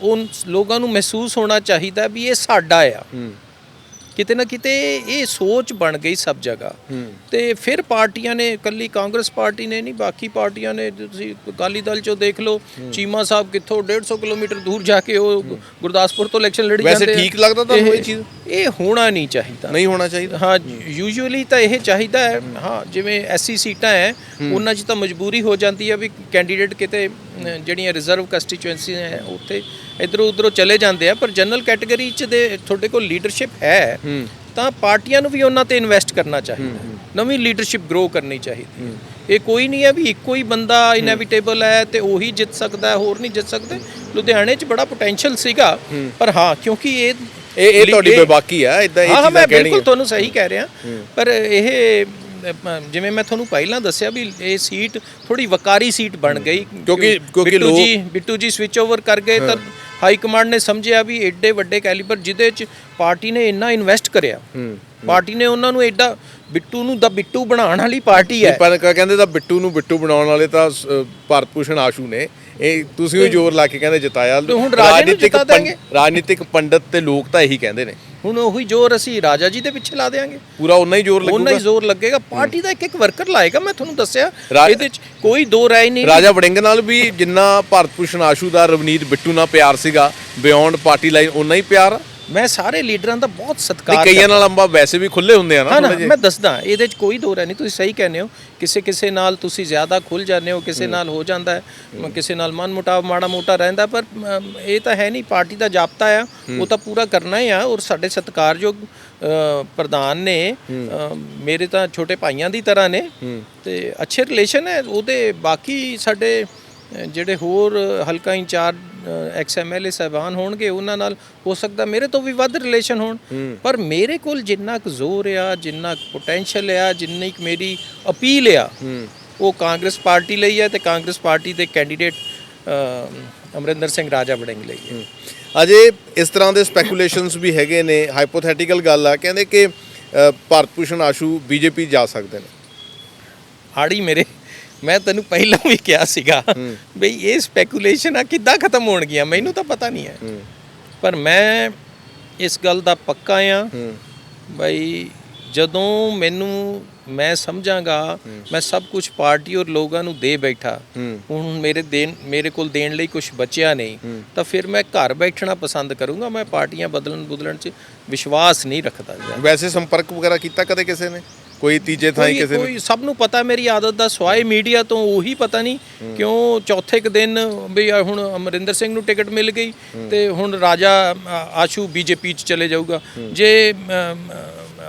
ਉਹ ਲੋਕਾਂ ਨੂੰ ਮਹਿਸੂਸ ਹੋਣਾ ਚਾਹੀਦਾ ਵੀ ਇਹ ਸਾਡਾ ਆ। ਹੂੰ। ਕਿਤੇ ਨਾ ਕਿਤੇ ਇਹ ਸੋਚ ਬਣ ਗਈ ਸਭ ਜਗ੍ਹਾ। ਤੇ ਫਿਰ ਪਾਰਟੀਆਂ ਨੇ ਇਕੱਲੀ ਕਾਂਗਰਸ ਪਾਰਟੀ ਨੇ ਨਹੀਂ ਬਾਕੀ ਪਾਰਟੀਆਂ ਨੇ ਤੁਸੀਂ ਅਕਾਲੀ ਦਲ ਚੋਂ ਦੇਖ ਲਓ ਚੀਮਾ ਸਾਹਿਬ ਕਿੱਥੋਂ 150 ਕਿਲੋਮੀਟਰ ਦੂਰ ਜਾ ਕੇ ਉਹ ਗੁਰਦਾਸਪੁਰ ਤੋਂ ਇਲੈਕਸ਼ਨ ਲੜੀ ਵੈਸੇ ਜਾਂਦੇ ਆ। ਠੀਕ ਲੱਗਦਾ ਤੁਹਾਨੂੰ ਇਹ ਚੀਜ਼? ਇਹ ਹੋਣਾ ਨਹੀਂ ਚਾਹੀਦਾ। ਨਹੀਂ ਹੋਣਾ ਚਾਹੀਦਾ? ਹਾਂ ਯੂਜੂਅਲੀ ਤਾਂ ਇਹ ਚਾਹੀਦਾ ਹੈ ਹਾਂ। ਜਿਵੇਂ ਐਸਸੀ ਸੀਟਾਂ ਹੈ ਉਹਨਾਂ 'ਚ ਤਾਂ ਮਜਬੂਰੀ ਹੋ ਜਾਂਦੀ ਹੈ ਵੀ ਕੈਂਡੀਡੇਟ ਕਿਤੇ ਜਿਹੜੀਆਂ ਰਿਜ਼ਰਵ ਕੰਸਟੀਚੁਐਂਸੀ ਹੈ ਉੱਥੇ ਇਧਰੋਂ ਉਧਰੋਂ ਚਲੇ ਜਾਂਦੇ ਆ ਪਰ ਜਨਰਲ ਕੈਟਾਗਰੀ 'ਚ ਦੇ ਤੁਹਾਡੇ ਕੋਲ ਲੀਡਰਸ਼ਿਪ ਹੈ ਤਾਂ ਪਾਰਟੀਆਂ ਨੂੰ ਵੀ ਉਹਨਾਂ ਤੇ ਇਨਵੈਸਟ ਕਰਨਾ ਚਾਹੀਦਾ ਨਵੀਂ ਲੀਡਰਸ਼ਿਪ ਗਰੋ ਕਰਨੀ ਚਾਹੀਦੀ ਇਹ ਕੋਈ ਨਹੀਂ ਹੈ ਵੀ ਇੱਕੋ ਹੀ ਬੰਦਾ ਇਨੈਵਿਟੇਬਲ ਹੈ ਤੇ ਉਹੀ ਜਿੱਤ ਸਕਦਾ ਹੈ ਹੋਰ ਨਹੀਂ ਜਿੱਤ ਸਕਦੇ। ਲੁਧਿਆਣੇ 'ਚ ਬੜਾ ਪੋਟੈਂਸ਼ੀਅਲ ਸੀਗਾ ਪਰ ਹਾਂ ਕਿਉਂਕਿ ਇਹ ਇਹ ਇਹ ਤੁਹਾਡੀ ਬੇਬਾਕੀ ਆ ਇਦਾਂ ਇਹ ਹਾਂ ਹਾਂ ਚੀਜ਼ਾਂ ਮੈਂ ਕਹਿਣੀਆਂ। ਬਿਲਕੁਲ ਤੁਹਾਨੂੰ ਸਹੀ ਕਹਿ ਰਿਹਾ ਪਰ ਇਹ ਜਿਵੇਂ ਮੈਂ ਤੁਹਾਨੂੰ ਪਹਿਲਾਂ ਦੱਸਿਆ ਵੀ ਇਹ ਸੀਟ ਥੋੜੀ ਵਕਾਰੀ ਸੀਟ ਬਣ ਗਈ ਕਿਉਂਕਿ- ਕਿਉਂਕਿ ਲੋਕ- ਜੀ ਬਿੱਟੂ ਜੀ ਸਵਿਚ ਓਵਰ ਕਰ ਗਏ ਤਾਂ ਹਾਈ ਕਮਾਂਡ ਨੇ ਸਮਝਿਆ ਵੀ ਐਡੇ ਵੱਡੇ ਕੈਲੀਬਰ ਜਿਹਦੇ ਚ ਪਾਰਟੀ ਨੇ ਇੰਨਾ ਇਨਵੈਸਟ ਕਰਿਆ। ਪਾਰਟੀ ਨੇ ਉਹਨਾਂ ਨੂੰ ਐਡਾ ਬਿੱਟੂ ਨੂੰ ਦਾ ਬਿੱਟੂ ਬਣਾਉਣ ਵਾਲੀ ਪਾਰਟੀ ਹੈ। ਪਰ ਕਹਿੰਦੇ ਤਾਂ ਬਿੱਟੂ ਨੂੰ ਬਿੱਟੂ ਬਣਾਉਣ ਵਾਲੇ ਤਾਂ ਭਾਰਤ ਭੂਸ਼ਣ ਆਸ਼ੂ ਨੇ। ਇਹ ਤੁਸੀਂ ਵੀ ਜ਼ੋਰ ਲਾ ਕੇ ਕਹਿੰਦੇ ਜਿਤਾਇਆ। ਰਾਜਨੀਤਿਕ। ਰਾਜਨੀਤਿਕ ਪੰਡਤ ਤੇ ਲੋਕ ਤਾਂ ਇਹੀ ਕਹਿੰਦੇ ਨੇ। ਹੁਣ ਉਹੀ ਜ਼ੋਰ ਅਸੀਂ ਰਾਜਾ ਜੀ ਦੇ ਪਿੱਛੇ ਲਾ ਦੇਾਂਗੇ ਪੂਰਾ ਉਨਾ ਹੀ ਜ਼ੋਰ ਲੱਗੂਗਾ। ਹੀ ਜ਼ੋਰ ਲੱਗੇਗਾ। ਪਾਰਟੀ ਦਾ ਇੱਕ ਇੱਕ ਵਰਕਰ ਲਾਏਗਾ ਮੈਂ ਤੁਹਾਨੂੰ ਦੱਸਿਆ। ਇਹਦੇ ਚ ਕੋਈ ਦੋ ਰਾਏ ਨਹੀਂ। ਰਾਜਾ ਵੜਿੰਗ ਨਾਲ ਵੀ ਜਿੰਨਾ ਭਾਰਤ ਭੂਸ਼ਣ ਆਸ਼ੂ ਦਾ ਰਵਨੀਤ ਬਿੱਟੂ ਨਾਲ ਪਿਆਰ ਸੀਗਾ ਬਿਯੋਂਡ ਪਾਰਟੀ ਲਾਈਨ ਉਨਾ ਹੀ ਪਿਆਰ। ਮੈਂ ਸਾਰੇ ਲੀਡਰਾਂ ਦਾ ਬਹੁਤ ਨਹੀਂ ਸਤਿਕਾਰ ਕਈਆਂ ਨਾਲ ਅੰਬਾ ਵੈਸੇ ਵੀ ਖੁੱਲੇ ਹੁੰਦੇ ਆ ਨਾ ਜਿਹੇ। ਮੈਂ ਦੱਸਦਾ ਇਹਦੇ 'ਚ ਕੋਈ ਦੋ ਰਾਏ ਨਹੀਂ ਤੁਸੀਂ ਸਹੀ ਕਹਿੰਦੇ ਹੋ। ਕਿਸੇ ਕਿਸੇ ਨਾਲ ਤੁਸੀਂ ਜ਼ਿਆਦਾ ਖੁੱਲ ਜਾਂਦੇ ਹੋ ਕਿਸੇ ਨਾਲ ਹੋ ਜਾਂਦਾ ਹੈ ਕਿਸੇ ਨਾਲ ਮਨ ਮੁਟਾਵ ਮਾੜਾ ਮੋਟਾ ਰਹਿੰਦਾ ਪਰ ਇਹ ਤਾਂ ਹੈ ਨਹੀਂ ਪਾਰਟੀ ਦਾ ਜਾਬਤਾ ਆ ਉਹ ਤਾਂ ਪੂਰਾ ਕਰਨਾ ਹੀ ਆ ਔਰ ਸਾਡੇ ਸਤਿਕਾਰਯੋਗ ਪ੍ਰਧਾਨ ਨੇ ਮੇਰੇ ਤਾਂ ਛੋਟੇ ਭਾਈਆਂ ਦੀ ਤਰ੍ਹਾਂ ਨੇ ਤੇ ਅੱਛੇ ਰਿਲੇਸ਼ਨ ਹੈ ਉਹਦੇ ਬਾਕੀ ਸਾਡੇ ਜਿਹੜੇ ਹੋਰ ਹਲਕਾ ਇੰਚਾਰਜ ਐਕਸ ਐਮਐਲਏ ਸਾਹਿਬਾਨ ਹੋਣਗੇ ਉਹਨਾਂ ਨਾਲ ਹੋ ਸਕਦਾ ਮੇਰੇ ਤੋਂ ਵੀ ਵੱਧ ਰਿਲੇਸ਼ਨ ਹੋਣ। ਪਰ ਮੇਰੇ ਕੋਲ ਜਿੰਨਾ ਕੁ ਜ਼ੋਰ ਆ ਜਿੰਨਾ ਕੁ ਪੋਟੈਂਸ਼ੀਅਲ ਆ ਜਿੰਨੀ ਕੁ ਮੇਰੀ ਅਪੀਲ ਆ ਉਹ ਕਾਂਗਰਸ ਪਾਰਟੀ ਲਈ ਹੈ ਤੇ ਕਾਂਗਰਸ ਪਾਰਟੀ ਦੇ ਕੈਂਡੀਡੇਟ ਅਮਰਿੰਦਰ ਸਿੰਘ ਰਾਜਾ ਵੜਿੰਗ ਲਈ ਹੈ। ਅਜੇ ਇਸ ਤਰ੍ਹਾਂ ਦੇ ਸਪੈਕੂਲੇਸ਼ਨਸ ਵੀ ਹੈਗੇ ਨੇ ਹਾਈਪੋਥੈਟੀਕਲ ਗੱਲ ਆ ਕਹਿੰਦੇ ਕਿ ਭਾਰਤ ਭੂਸ਼ਣ ਆਸ਼ੂ ਬੀਜੇਪੀ ਜਾ ਸਕਦੇ ਨੇ। ਆੜੀ ਮੇਰੇ ਮੈਂ ਤੈਨੂੰ ਪਹਿਲਾਂ ਵੀ ਕਿਹਾ ਸੀਗਾ ਬਈ ਇਹ ਸਪੈਕੂਲੇਸ਼ਨ ਆ ਕਿੱਦਾਂ ਖਤਮ ਹੋਣਗੀਆਂ? ਮੈਨੂੰ ਤਾਂ ਪਤਾ ਨਹੀਂ ਹੈ। ਪਰ ਮੈਂ ਇਸ ਗੱਲ ਦਾ ਪੱਕਾ ਆ ਬਈ ਜਦੋਂ ਮੈਨੂੰ ਮੈਂ ਸਮਝਾਂਗਾ ਮੈਂ ਸਭ ਕੁਝ ਪਾਰਟੀ ਔਰ ਲੋਕਾਂ ਨੂੰ ਦੇ ਬੈਠਾ ਹੁਣ ਮੇਰੇ ਦੇਣ ਮੇਰੇ ਕੋਲ ਦੇਣ ਲਈ ਕੁਝ ਬਚਿਆ ਨਹੀਂ ਤਾਂ ਫਿਰ ਮੈਂ ਘਰ ਬੈਠਣਾ ਪਸੰਦ ਕਰੂੰਗਾ। ਮੈਂ ਪਾਰਟੀਆਂ ਬਦਲਣ ਬਦਲਣ 'ਚ ਵਿਸ਼ਵਾਸ ਨਹੀਂ ਰੱਖਦਾ। ਵੈਸੇ ਸੰਪਰਕ ਵਗੈਰਾ ਕੀਤਾ ਕਦੇ ਕਿਸੇ ਨੇ? ਕੋਈ ਤੀਜੇ ਥਾਂ ਕੋਈ ਕਿਸੇ ਨੇ ਕੋਈ ਸਭ ਨੂੰ ਪਤਾ ਮੇਰੀ ਆਦਤ ਦਾ ਸਵਾਏ ਮੀਡੀਆ ਤੋਂ ਉਹੀ ਪਤਾ ਨਹੀਂ ਕਿਉਂ ਚੌਥੇ ਕੁ ਦਿਨ ਵੀ ਹੁਣ ਅਮਰਿੰਦਰ ਸਿੰਘ ਨੂੰ ਟਿਕਟ ਮਿਲ ਗਈ ਤੇ ਹੁਣ ਰਾਜਾ ਆਸ਼ੂ ਬੀਜੇਪੀ ਚ ਚਲੇ ਜਾਊਗਾ। ਜੇ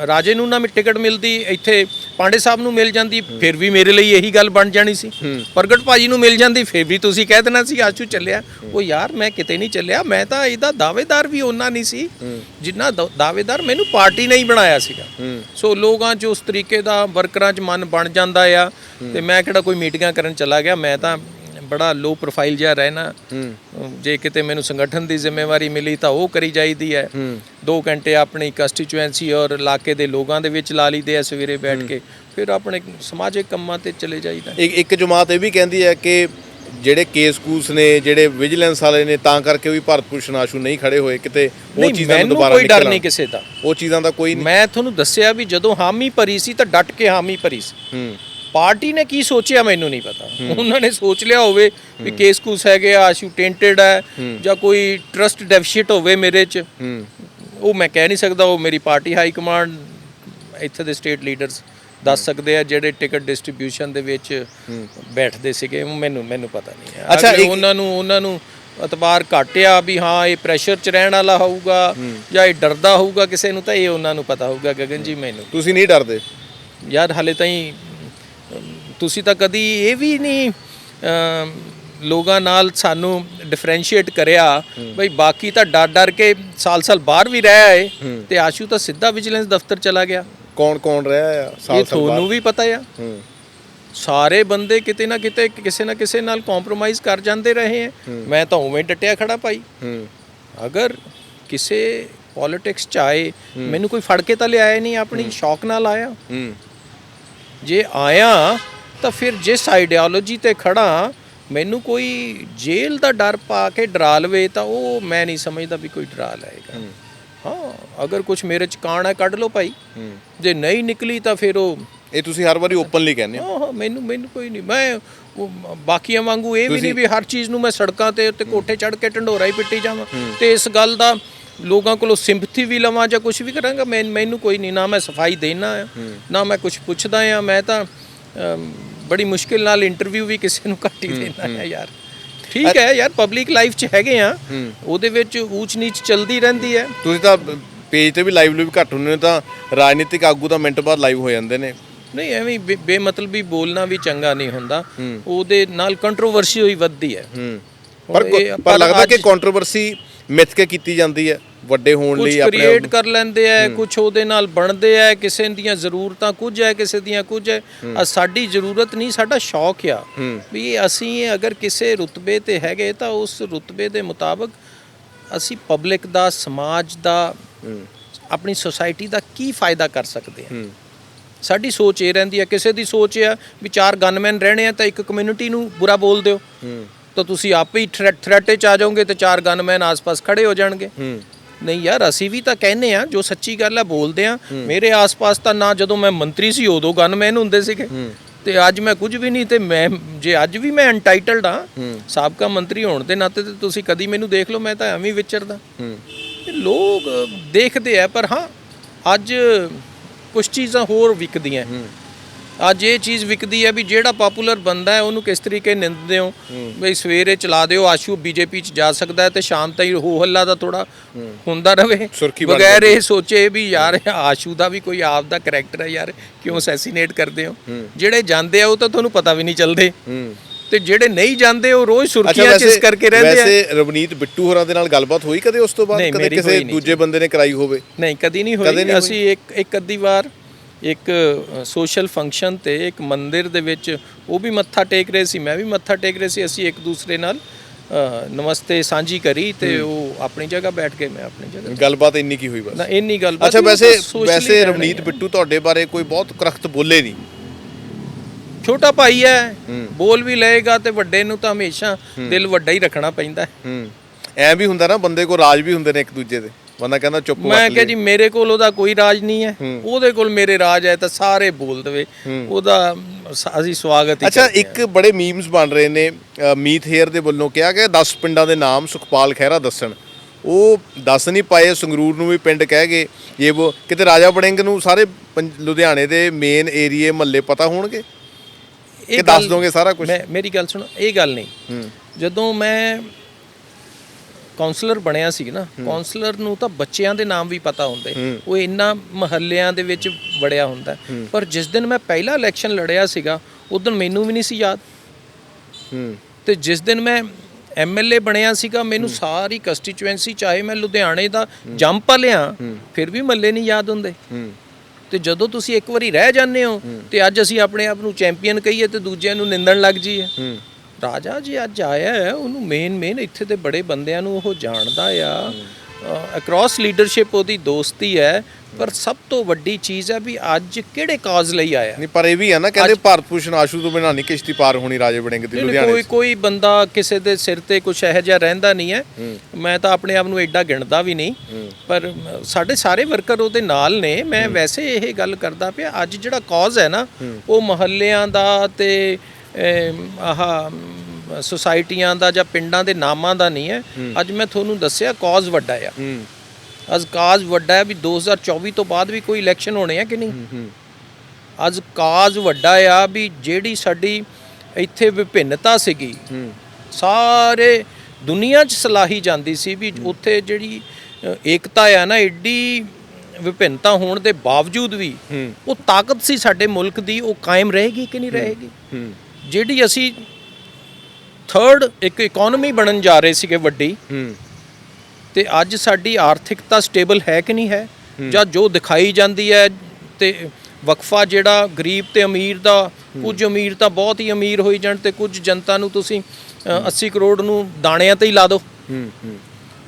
ਰਾਜੇ ਨੂੰ ਨਾ ਮਿ- ਟਿਕਟ ਮਿਲਦੀ ਇੱਥੇ ਪਾਂਡੇ ਸਾਹਿਬ ਨੂੰ ਮਿਲ ਜਾਂਦੀ ਫਿਰ ਵੀ ਮੇਰੇ ਲਈ ਇਹੀ ਗੱਲ ਬਣ ਜਾਣੀ ਸੀ। ਪ੍ਰਗਟ ਭਾਜੀ ਨੂੰ ਮਿਲ ਜਾਂਦੀ ਫਿਰ ਵੀ ਤੁਸੀਂ ਕਹਿ ਦੇਣਾ ਸੀ ਆਸ਼ੂ ਚੱਲਿਆ। ਉਹ ਯਾਰ ਮੈਂ ਕਿਤੇ ਨਹੀਂ ਚੱਲਿਆ ਮੈਂ ਤਾਂ ਇਹਦਾ ਦਾਅਵੇਦਾਰ ਵੀ ਉਹਨਾਂ ਨਹੀਂ ਸੀ ਜਿੰਨਾ ਦਾਅਵੇਦਾਰ ਮੈਨੂੰ ਪਾਰਟੀ ਨੇ ਹੀ ਬਣਾਇਆ ਸੀਗਾ। ਸੋ ਲੋਕਾਂ 'ਚ ਉਸ ਤਰੀਕੇ ਦਾ ਵਰਕਰਾਂ 'ਚ ਮਨ ਬਣ ਜਾਂਦਾ ਆ ਤੇ ਮੈਂ ਕਿਹੜਾ ਕੋਈ ਮੀਟਿੰਗਾਂ ਕਰਨ ਚਲਾ ਗਿਆ ਮੈਂ ਤਾਂ ਬੜਾ ਲੋ ਪ੍ਰੋਫਾਈਲ ਜਿਹਾ ਰਹਿਣਾ। ਜੇ ਕਿਤੇ ਮੈਨੂੰ ਸੰਗਠਨ ਦੀ ਜ਼ਿੰਮੇਵਾਰੀ ਮਿਲੀ ਤਾਂ ਉਹ ਕਰੀ ਜਾਈਦੀ ਹੈ। 2 ਘੰਟੇ ਆਪਣੀ ਕਨਸਟੀਚੁਐਂਸੀ ਔਰ ਇਲਾਕੇ ਦੇ ਲੋਕਾਂ ਦੇ ਵਿੱਚ ਲਾ ਲਈਦੇ ਆ ਸਵੇਰੇ ਬੈਠ ਕੇ। ਫਿਰ ਆਪਣੇ ਸਮਾਜਿਕ ਕੰਮਾਂ ਤੇ ਚਲੇ ਜਾਈਦਾ। ਇੱਕ ਇੱਕ ਜਮਾਤ ਇਹ ਵੀ ਕਹਿੰਦੀ ਹੈ ਕਿ ਜਿਹੜੇ ਕੇਸ ਕੂਸ ਨੇ ਜਿਹੜੇ ਵਿਜੀਲੈਂਸ ਵਾਲੇ ਨੇ ਤਾਂ ਕਰਕੇ ਵੀ ਭਾਰਤ ਭੂਸ਼ਣ ਆਸ਼ੂ ਨਹੀਂ ਖੜੇ ਹੋਏ। ਕਿਤੇ ਉਹ ਚੀਜ਼ਾਂ ਨੂੰ ਮੈਨੂੰ ਦੁਬਾਰਾ ਕੋਈ ਡਰ ਨਹੀਂ। ਕਿਸੇ ਦਾ। ਉਹ ਚੀਜ਼ਾਂ ਦਾ ਕੋਈ ਨਹੀਂ। ਮੈਂ ਤੁਹਾਨੂੰ ਦੱਸਿਆ ਵੀ ਜਦੋਂ ਹਾਮੀ ਭਰੀ ਸੀ ਤਾਂ ਡਟ ਕੇ ਹਾਮੀ ਭਰੀ ਸੀ। ਹੂੰ। ਪਾਰਟੀ ਨੇ ਕੀ ਸੋਚਿਆ ਮੈਨੂੰ ਨਹੀਂ ਪਤਾ। ਉਹਨਾਂ ਨੇ ਸੋਚ ਲਿਆ ਹੋਵੇ ਵੀ ਕੇਸ ਕੂਸ ਹੈਗੇ ਆ ਆਸ਼ੂ ਟੈਂਟਡ ਹੈ ਜਾਂ ਕੋਈ ਟਰਸਟ ਡੈਫੀਸ਼ੀਟ ਹੋਵੇ ਮੇਰੇ 'ਚ। ਉਹ ਮੈਂ ਕਹਿ ਨਹੀਂ ਸਕਦਾ ਉਹ ਮੇਰੀ ਪਾਰਟੀ ਹਾਈ ਕਮਾਂਡ ਇੱਥੇ ਦੇ ਸਟੇਟ ਲੀਡਰਸ ਦੱਸ ਸਕਦੇ ਆ ਜਿਹੜੇ ਟਿਕਟ ਡਿਸਟ੍ਰੀਬਿਊਸ਼ਨ ਦੇ ਵਿੱਚ ਬੈਠਦੇ ਸੀਗੇ ਮੈਨੂੰ ਮੈਨੂੰ ਪਤਾ ਨਹੀਂ ਅੱਛਾ, ਉਹਨਾਂ ਨੂੰ ਉਹਨਾਂ ਨੂੰ ਅਤਬਾਰ ਘਾਟਿਆ ਵੀ ਹਾਂ ਇਹ ਪ੍ਰੈਸ਼ਰ 'ਚ ਰਹਿਣ ਵਾਲਾ ਹੋਊਗਾ ਜਾਂ ਇਹ ਡਰਦਾ ਹੋਊਗਾ ਕਿਸੇ ਨੂੰ ਤਾਂ ਇਹ ਉਹਨਾਂ ਨੂੰ ਪਤਾ ਹੋਊਗਾ। ਗਗਨ ਜੀ ਮੈਨੂੰ ਤੁਸੀਂ ਨਹੀਂ ਡਰਦੇ? ਯਾਰ ਹਲੇ ਤਾਈਂ ਤੁਸੀਂ ਤਾਂ ਕਦੀ ਇਹ ਵੀ ਨਹੀਂ ਲੋਕਾਂ ਨਾਲ ਸਾਨੂੰ ਡਿਫਰੈਂਸ਼ੀਏਟ ਕਰਿਆ ਬਈ ਬਾਕੀ ਤਾਂ ਡਰ ਡਰ ਕੇ ਸਾਲ-ਸਾਲ ਬਾਹਰ ਵੀ ਰਿਹਾ ਏ ਤੇ ਆਸ਼ੂ ਤਾਂ ਸਿੱਧਾ ਵਿਜੀਲੈਂਸ ਦਫ਼ਤਰ ਚਲਾ ਗਿਆ। ਕੌਣ ਕੌਣ ਰਿਹਾ ਆ ਇਹ ਸਾਲ ਸਾਲ ਤੁਹਾਨੂੰ ਵੀ ਪਤਾ ਆ। ਸਾਰੇ ਬੰਦੇ ਕਿਤੇ ਨਾ ਕਿਤੇ ਕਿਸੇ ਨਾ ਕਿਸੇ ਨਾਲ ਕੰਪਰੋਮਾਈਜ਼ ਕਰ ਜਾਂਦੇ ਰਹੇ ਹੈ। ਮੈਂ ਤਾਂ ਉਵੇਂ ਡਟਿਆ ਖੜਾ ਭਾਈ। ਅਗਰ ਕਿਸੇ ਪੋਲਿਟਿਕਸ ਚ ਆਏ ਮੈਨੂੰ ਕੋਈ ਫੜ ਕੇ ਤਾਂ ਲਿਆਇਆ ਨਹੀਂ ਆਪਣੀ ਸ਼ੌਕ ਨਾਲ ਆਇਆ। ਜੇ ਆਇਆ ਤਾਂ ਫਿਰ ਜਿਸ ਆਈਡੀਓਲੋਜੀ ਤੇ ਖੜਾ ਮੈਨੂੰ ਕੋਈ ਜੇਲ੍ਹ ਦਾ ਡਰ ਪਾ ਕੇ ਡਰਾ ਲਵੇ ਤਾਂ ਉਹ ਮੈਂ ਨਹੀਂ ਸਮਝਦਾ ਵੀ ਕੋਈ ਡਰਾ ਲਏਗਾ। ਹਾਂ। ਅਗਰ ਕੁਝ ਮੇਰੇ ਚ ਕਾਣ ਹੈ ਕੱਢ ਲਓ ਭਾਈ। ਜੇ ਨਹੀਂ ਨਿਕਲੀ ਤਾਂ ਫਿਰ ਉਹ ਇਹ ਤੁਸੀਂ ਹਰ ਵਾਰੀ ਓਪਨਲੀ ਕਹਿੰਦੇ ਹੋ। ਹਾਂ ਮੈਨੂੰ ਮੈਨੂੰ ਕੋਈ ਨਹੀਂ। ਮੈਂ ਉਹ ਬਾਕੀਆਂ ਵਾਂਗੂ ਇਹ ਵੀ ਨਹੀਂ ਵੀ ਹਰ ਚੀਜ਼ ਨੂੰ ਮੈਂ ਸੜਕਾਂ ਤੇ ਉੱਤੇ ਕੋਠੇ ਚੜ੍ਹ ਕੇ ਢੰਡੋਰਾ ਹੀ ਪਿੱਟੀ ਜਾਵਾਂ। ਤੇ ਇਸ ਗੱਲ ਦਾ ਲੋਕਾਂ ਕੋਲੋਂ ਸਿੰਪਥੀ ਵੀ ਲਵਾਂ ਜਾਂ ਕੁਝ ਵੀ ਕਰਾਂਗਾ ਮੈਨੂੰ ਕੋਈ ਨਹੀਂ ਨਾ ਮੈਂ ਸਫ਼ਾਈ ਦੇਣਾ ਆ ਨਾ ਮੈਂ ਕੁਝ ਪੁੱਛਦਾ ਆ। ਮੈਂ ਤਾਂ ਬੜੀ ਮੁਸ਼ਕਿਲ ਨਾਲ ਇੰਟਰਵਿਊ ਵੀ ਕਿਸੇ ਨੂੰ ਘੱਟ ਹੀ ਦੇਣਾ ਹੈ। ਯਾਰ। ਠੀਕ ਹੈ ਯਾਰ ਪਬਲਿਕ ਲਾਈਫ 'ਚ ਹੈਗੇ ਆ ਉਹਦੇ ਵਿੱਚ ਊਚ ਨੀਚ ਚਲਦੀ ਰਹਿੰਦੀ ਹੈ। ਤੁਸੀਂ ਤਾਂ ਪੇਜ ਤੇ ਵੀ ਲਾਈਵ ਵੀ ਘੱਟ ਹੁੰਦੇ ਨੇ ਤਾਂ ਰਾਜਨੀਤਿਕ ਆਗੂ ਤਾਂ ਮਿੰਟ ਬਾਅਦ ਲਾਈਵ ਹੋ ਜਾਂਦੇ ਨੇ। ਨਹੀਂ ਐਵੇਂ ਬੇਮਤਲਬੀ ਬੋਲਣਾ ਵੀ ਚੰਗਾ ਨਹੀਂ ਹੁੰਦਾ। ਉਹਦੇ ਨਾਲ ਕੰਟਰੋਵਰਸੀ ਹੋਈ ਵੱਧਦੀ ਹੂੰ। ਪਰ ਇਹ ਪਰ ਲੱਗਦਾ ਕਿ ਕੰਟਰੋਵਰਸੀ ਮਿੱਥ ਕੇ ਕੀਤੀ ਜਾਂਦੀ ਹੈ ਵੱਡੇ ਹੋਣ ਕੁਝ ਲਈ ਆਪਣੇ ਆਪ ਕ੍ਰੀਏਟ। ਕਰ ਲੈਂਦੇ ਆ ਕੁਝ ਉਹਦੇ ਨਾਲ ਬਣਦੇ ਆ ਕਿਸੇ ਦੀਆਂ ਜ਼ਰੂਰਤਾਂ ਕੁਝ ਹੈ ਕਿਸੇ ਦੀਆਂ ਕੁਝ ਹੈ। ਆ ਸਾਡੀ ਜ਼ਰੂਰਤ ਨਹੀਂ ਸਾਡਾ ਸ਼ੌਕ ਆ ਵੀ ਅਸੀਂ ਅਗਰ ਕਿਸੇ ਰੁਤਬੇ ਤੇ ਹੈਗੇ ਤਾਂ ਉਸ ਰੁਤਬੇ ਦੇ ਮੁਤਾਬਕ ਅਸੀਂ ਪਬਲਿਕ ਦਾ ਸਮਾਜ ਦਾ ਆਪਣੀ ਸੋਸਾਇਟੀ ਦਾ ਕੀ ਫਾਇਦਾ ਕਰ ਸਕਦੇ ਹਾਂ। ਸਾਡੀ ਸੋਚ ਇਹ ਰਹਿੰਦੀ ਹੈ ਕਿਸੇ ਦੀ ਸੋਚ ਇਹ ਆ ਵੀ ਚਾਰ ਗਨਮੈਨ ਰਹਿਣੇ ਆ ਤਾਂ ਇੱਕ ਕਮਿਊਨਿਟੀ ਨੂੰ ਬੁਰਾ ਬੋਲ ਦਿਓ। ਤਾਂ ਤੁਸੀਂ ਆਪੇ ਹੀ ਥ੍ਰੈਟ ਥ੍ਰੈਟੇ ਚ ਆ ਜਾਓਗੇ ਤੇ ਚਾਰ ਗਨਮੈਨ ਆਸ-ਪਾਸ ਖੜੇ ਹੋ ਜਾਣਗੇ। ਨਹੀਂ ਯਾਰ ਅਸੀਂ ਵੀ ਤਾਂ ਕਹਿੰਨੇ ਆ ਜੋ ਸੱਚੀ ਗੱਲ ਹੈ ਬੋਲਦੇ ਆ ਮੇਰੇ ਆਸ-ਪਾਸ ਤਾਂ ਨਾ ਜਦੋਂ ਮੈਂ ਮੰਤਰੀ ਸੀ ਉਦੋਂ ਗਨਮੈਨ ਹੁੰਦੇ ਸੀਗੇ। ਤੇ ਅੱਜ ਮੈਂ ਕੁਝ ਵੀ ਨਹੀਂ ਤੇ ਮੈਂ ਜੇ ਅੱਜ ਵੀ ਮੈਂ ਅਨਟਾਈਟਲਡ ਆ ਸਾਬਕਾ ਮੰਤਰੀ ਹੋਣ ਦੇ ਨਾਤੇ ਤੇ ਤੁਸੀਂ ਕਦੀ ਮੈਨੂੰ ਦੇਖ ਲਓ ਮੈਂ ਤਾਂ ਐਵੇਂ ਵਿਚਰਦਾ। ਲੋਕ ਦੇਖਦੇ ਆ ਪਰ ਹਾਂ ਅੱਜ ਕੁਝ ਚੀਜ਼ਾਂ ਹੋਰ ਵਿਕਦੀਆਂ। ਅੱਜ ਇਹ ਚੀਜ਼ ਵਿਕਦੀ ਹੈ ਵੀ ਜਿਹੜਾ ਪਪੂਲਰ ਬੰਦਾ ਹੈ ਉਹਨੂੰ ਕਿਸ ਤਰੀਕੇ ਨਿੰਦਦੇ ਹੋ? ਬਈ ਸਵੇਰੇ ਚਲਾ ਦਿਓ ਆਸ਼ੂ ਬੀਜੇਪੀ ਚ ਜਾ ਸਕਦਾ ਹੈ ਤੇ ਸ਼ਾਮ ਤਾਈਂ ਹੋ ਹੱਲਾ ਦਾ ਥੋੜਾ ਹੁੰਦਾ ਰਵੇ। ਬਗੈਰ ਇਹ ਸੋਚੇ ਵੀ ਯਾਰ ਆਸ਼ੂ ਦਾ ਵੀ ਕੋਈ ਆਪ ਦਾ ਕੈਰੈਕਟਰ ਹੈ ਯਾਰ ਕਿਉਂ ਅਸੈਸੀਨੇਟ ਕਰਦੇ ਹੋ? ਜਿਹੜੇ ਜਾਂਦੇ ਆ ਉਹ ਤਾਂ ਤੁਹਾਨੂੰ ਪਤਾ ਵੀ ਨਹੀਂ ਚੱਲਦੇ। ਤੇ ਜਿਹੜੇ ਨਹੀਂ ਜਾਂਦੇ ਉਹ ਰੋਜ਼ ਸੁਰਖੀਆਂ ਚ ਇਸ ਕਰਕੇ ਰਹਿੰਦੇ ਆ। ਵੈਸੇ ਰਵਨੀਤ ਬਿੱਟੂ ਹੋਰਾਂ ਦੇ ਨਾਲ ਗੱਲਬਾਤ ਹੋਈ ਕਦੇ ਉਸ ਤੋਂ ਬਾਅਦ? ਕਦੇ ਕਿਸੇ ਦੂਜੇ ਬੰਦੇ ਨੇ ਕਰਾਈ ਹੋਵੇ? ਨਹੀਂ ਕਦੀ ਨਹੀਂ ਹੋਈ? ਅਸੀਂ ਇੱਕ ਇੱਕ ਅੱਧੀ ਵਾਰ ਇੱਕ ਸੋਸ਼ਲ ਫੰਕਸ਼ਨ ਤੇ ਇੱਕ ਮੰਦਿਰ ਦੇ ਵਿੱਚ ਉਹ ਵੀ ਮੱਥਾ ਟੇਕ ਰਹੇ ਸੀ ਮੈਂ ਵੀ ਮੱਥਾ ਟੇਕ ਰਹੇ ਸੀ ਅਸੀਂ ਇੱਕ ਦੂਸਰੇ ਨਾਲ ਨਮਸਤੇ ਸਾਂਝੀ ਕਰੀ ਤੇ ਉਹ ਆਪਣੀ ਜਗ੍ਹਾ ਬੈਠ ਕੇ ਮੈਂ ਆਪਣੀ ਜਗ੍ਹਾ। ਗੱਲਬਾਤ ਇੰਨੀ ਕੀ ਹੋਈ ਬਸ? ਨਾ ਇੰਨੀ ਗੱਲ ਅੱਛਾ ਵੈਸੇ ਵੈਸੇ ਰਵਨੀਤ ਬਿੱਟੂ ਤੁਹਾਡੇ ਬਾਰੇ ਕੋਈ ਬਹੁਤ ਕਰਖਤ ਬੋਲੇ ਨਹੀਂ। ਛੋਟਾ ਭਾਈ ਹੈ ਬੋਲ ਵੀ ਲਏਗਾ ਤੇ ਵੱਡੇ ਨੂੰ ਤਾਂ ਹਮੇਸ਼ਾ ਦਿਲ ਵੱਡਾ ਹੀ ਰੱਖਣਾ ਪੈਂਦਾ ਹੈ। ਹੂੰ। ਐ ਵੀ ਹੁੰਦਾ ਨਾ ਬੰਦੇ ਕੋ ਰਾਜ ਵੀ ਹੁੰਦੇ ਨੇ ਇੱਕ ਦੂਜੇ ਦੇ। ਬੰਦਾ ਕਹਿੰਦਾ ਚੁੱਪ ਮੈਂ ਕਿਹਾ ਜੀ ਮੇਰੇ ਕੋਲ ਉਹਦਾ ਕੋਈ ਰਾਜ ਨਹੀਂ ਹੈ। ਉਹਦੇ ਕੋਲ ਮੇਰੇ ਰਾਜ ਹੈ ਤਾਂ ਸਾਰੇ ਬੋਲ ਦੇਵੇ। ਉਹਦਾ ਅਸੀਂ ਸਵਾਗਤ ਹੀ ਅੱਛਾ ਇੱਕ ਬੜੇ ਮੀਮਸ ਬਣ ਰਹੇ ਨੇ ਮੀਤ ਹੇਅਰ ਦੇ ਵੱਲੋਂ ਕਿਹਾ ਕਿ 10 ਪਿੰਡਾਂ ਦੇ ਨਾਮ ਸੁਖਪਾਲ ਖਹਿਰਾ ਦੱਸਣ। ਉਹ ਦੱਸ ਨਹੀਂ ਪਾਏ ਸੰਗਰੂਰ ਨੂੰ ਵੀ ਪਿੰਡ ਕਹਿ ਗਏ। ਇਹ ਉਹ ਕਿਤੇ ਰਾਜਾ ਬੜਿੰਗ ਨੂੰ ਸਾਰੇ ਲੁਧਿਆਣੇ ਦੇ ਮੇਨ ਏਰੀਏ ਮਹੱਲੇ ਪਤਾ ਹੋਣਗੇ? ਇਹ ਦੱਸ ਦੋਗੇ ਸਾਰਾ ਕੁਝ ਮੈਂ ਮੇਰੀ ਗੱਲ ਸੁਣੋ ਇਹ ਗੱਲ ਨਹੀਂ। ਜਦੋਂ ਮੈਂ ਕਾਉਂਸਲਰ ਬਣਿਆ ਸੀ ਨਾ ਕਾਉਂਸਲਰ ਨੂੰ ਤਾਂ ਬੱਚਿਆਂ ਦੇ ਨਾਮ ਵੀ ਪਤਾ ਹੁੰਦੇ। ਉਹ ਇੰਨਾ ਮਹੱਲਿਆਂ ਦੇ ਵਿੱਚ ਵੜਿਆ ਹੁੰਦਾ। ਪਰ ਜਿਸ ਦਿਨ ਮੈਂ ਪਹਿਲਾ ਇਲੈਕਸ਼ਨ ਲੜਿਆ ਸੀਗਾ ਉਦੋਂ ਮੈਨੂੰ ਵੀ ਨਹੀਂ ਸੀ ਯਾਦ। ਤੇ ਜਿਸ ਦਿਨ ਮੈਂ ਐਮਐਲਏ ਬਣਿਆ ਸੀਗਾ ਮੈਨੂੰ ਸਾਰੀ ਕਨਸਟੀਚੁਐਂਸੀ ਚਾਹੇ ਮੈਂ ਲੁਧਿਆਣੇ ਦਾ ਜੰਪ ਲਿਆ ਫਿਰ ਵੀ ਮੱਲੇ ਨਹੀਂ ਯਾਦ ਹੁੰਦੇ। ਤੇ ਜਦੋਂ ਤੁਸੀਂ ਇੱਕ ਵਾਰੀ ਰਹਿ ਜਾਂਦੇ ਹੋ ਤੇ ਅੱਜ ਅਸੀਂ ਆਪਣੇ ਆਪ ਨੂੰ ਚੈਂਪੀਅਨ ਕਹੀਏ ਤੇ ਦੂਜਿਆਂ ਨੂੰ ਨਿੰਦਣ ਲੱਗ ਜਾਈਏ। ਰਾਜਾ ਜੀ ਅੱਜ ਆਇਆ ਹੈ ਉਹਨੂੰ ਮੇਨ ਮੇਨ ਇੱਥੇ ਦੇ ਬੜੇ ਬੰਦਿਆਂ ਨੂੰ ਉਹ ਜਾਣਦਾ ਆ। ਅਕ੍ਰੋਸ ਲੀਡਰਸ਼ਿਪ ਉਹਦੀ ਦੋਸਤੀ ਹੈ ਪਰ ਸਭ ਤੋਂ ਵੱਡੀ ਚੀਜ਼ ਹੈ ਵੀ ਅੱਜ ਕਿਹੜੇ ਕਾਜ਼ ਲਈ ਆਇਆ? ਨਹੀਂ ਪਰ ਇਹ ਵੀ ਆ ਨਾ ਕਹਿੰਦੇ ਭਾਰਤ ਭੂਸ਼ਣ ਆਸ਼ੂ ਤੋਂ ਬਿਨਾਂ ਨਹੀਂ ਕਿਸ਼ਤੀ ਪਾਰ ਹੋਣੀ ਰਾਜੇ ਵੜਿੰਗ ਦੀ ਲੁਧਿਆਣੇ ਕੋਈ। ਕੋਈ ਬੰਦਾ ਕਿਸੇ ਦੇ ਸਿਰ ਤੇ ਕੁਝ ਇਹੋ ਜਿਹਾ ਰਹਿੰਦਾ ਨਹੀਂ ਹੈ। ਮੈਂ ਤਾਂ ਆਪਣੇ ਆਪ ਨੂੰ ਐਡਾ ਗਿਣਦਾ ਵੀ ਨਹੀਂ ਪਰ ਸਾਡੇ ਸਾਰੇ ਵਰਕਰ ਉਹਦੇ ਨਾਲ ਨੇ। ਮੈਂ ਵੈਸੇ ਇਹ ਗੱਲ ਕਰਦਾ ਪਿਆ ਅੱਜ ਜਿਹੜਾ ਕਾਜ਼ ਹੈ ਨਾ ਉਹ ਮਹੱਲਿਆਂ ਦਾ ਤੇ ਆਹ ਸੁਸਾਇਟੀਆਂ ਦਾ ਜਾਂ ਪਿੰਡਾਂ ਦੇ ਨਾਮਾਂ ਦਾ ਨਹੀਂ ਹੈ। ਅੱਜ ਮੈਂ ਤੁਹਾਨੂੰ ਦੱਸਿਆ ਕਾਜ਼ ਵੱਡਾ ਆ। ਅੱਜ ਕਾਜ਼ ਵੱਡਾ ਹੈ ਵੀ 2024 ਤੋਂ ਬਾਅਦ ਵੀ ਕੋਈ ਇਲੈਕਸ਼ਨ ਹੋਣੇ ਆ ਕਿ ਨਹੀਂ? ਅੱਜ ਕਾਜ਼ ਵੱਡਾ ਆ ਵੀ ਜਿਹੜੀ ਸਾਡੀ ਇੱਥੇ ਵਿਭਿੰਨਤਾ ਸੀਗੀ। ਸਾਰੇ ਦੁਨੀਆ 'ਚ ਸਲਾਹੀ ਜਾਂਦੀ ਸੀ ਵੀ ਉੱਥੇ ਜਿਹੜੀ ਏਕਤਾ ਆ ਨਾ ਏਡੀ ਵਿਭਿੰਨਤਾ ਹੋਣ ਦੇ ਬਾਵਜੂਦ ਵੀ ਉਹ ਤਾਕਤ ਸੀ ਸਾਡੇ ਮੁਲਕ ਦੀ ਉਹ ਕਾਇਮ ਰਹੇਗੀ ਕਿ ਨਹੀਂ ਰਹੇਗੀ? ਜਿਹੜੀ ਅਸੀਂ ਥਰਡ ਇੱਕ ਇਕਨੋਮੀ ਬਣਨ ਜਾ ਰਹੇ ਸੀਗੇ ਵੱਡੀ। ਹੂੰ। ਤੇ ਅੱਜ ਸਾਡੀ ਆਰਥਿਕਤਾ ਸਟੇਬਲ ਹੈ ਕਿ ਨਹੀਂ ਹੈ? ਜਾਂ ਜੋ ਦਿਖਾਈ ਜਾਂਦੀ ਹੈ ਤੇ ਵਕਫਾ ਜਿਹੜਾ ਗਰੀਬ ਤੇ ਅਮੀਰ ਦਾ ਕੁਝ ਅਮੀਰ ਤਾਂ ਬਹੁਤ ਹੀ ਅਮੀਰ ਹੋਈ ਜਾਣ ਤੇ ਕੁਝ ਜਨਤਾ ਨੂੰ ਤੁਸੀਂ ਅ, 80 ਕਰੋੜ ਨੂੰ ਦਾਣਿਆਂ ਤੇ ਹੀ ਲਾ ਦਿਓ।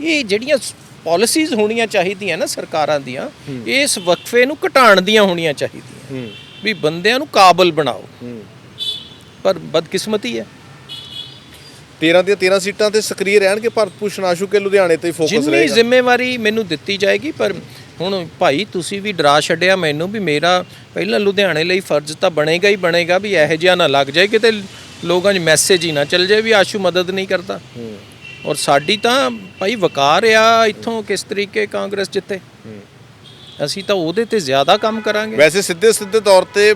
ਇਹ ਜਿਹੜੀਆਂ ਪਾਲਿਸੀਜ਼ ਹੋਣੀਆਂ ਚਾਹੀਦੀਆਂ ਨਾ ਸਰਕਾਰਾਂ ਦੀਆਂ ਇਸ ਵਕਫੇ ਨੂੰ ਘਟਾਉਣ ਦੀਆਂ ਹੋਣੀਆਂ ਚਾਹੀਦੀਆਂ। ਵੀ ਬੰਦਿਆਂ ਨੂੰ ਕਾਬਲ ਬਣਾਓ। ਪਰ ਬਦਕਿਸਮਤੀ ਹੈ। 13 ਦੀਆਂ 13 ਸੀਟਾਂ ਤੇ ਸਕਰੀਏ ਰਹਿਣਗੇ ਭਾਰਤ ਭੂਸ਼ਣ ਆਸ਼ੂ ਕੇ ਲੁਧਿਆਣੇ ਤੇ ਫੋਕਸ ਜਿੰਨੀ ਰਹੇਗਾ। ਜ਼ਿੰਮੇਵਾਰੀ ਮੈਨੂੰ ਦਿੱਤੀ ਜਾਏਗੀ ਪਰ ਹੁਣ ਭਾਈ ਤੁਸੀਂ ਵੀ ਡਰਾ ਛੱਡਿਆ ਮੈਨੂੰ ਵੀ ਮੇਰਾ ਪਹਿਲਾਂ ਲੁਧਿਆਣੇ ਲਈ ਫਰਜ਼ ਤਾਂ ਬਣੇਗਾ ਹੀ ਬਣੇਗਾ ਵੀ ਇਹੋ ਜਿਹਾ ਨਾ ਲੱਗ ਜਾਏ ਕਿਤੇ ਲੋਕਾਂ 'ਚ ਮੈਸੇਜ ਹੀ ਨਾ ਚੱਲ ਜਾਏ ਵੀ ਆਸ਼ੂ ਮਦਦ ਨਹੀਂ ਕਰਦਾ। ਔਰ ਸਾਡੀ ਤਾਂ ਭਾਈ ਵਕਾਰ ਆ ਇੱਥੋਂ ਕਿਸ ਤਰੀਕੇ ਕਾਂਗਰਸ ਜਿੱਤੇ। ਅਸੀਂ ਤਾਂ ਉਹਦੇ ਤੇ ਜ਼ਿਆਦਾ ਕੰਮ ਕਰਾਂਗੇ। ਵੈਸੇ ਸਿੱਧੇ ਸਿੱਧੇ ਤੌਰ ਤੇ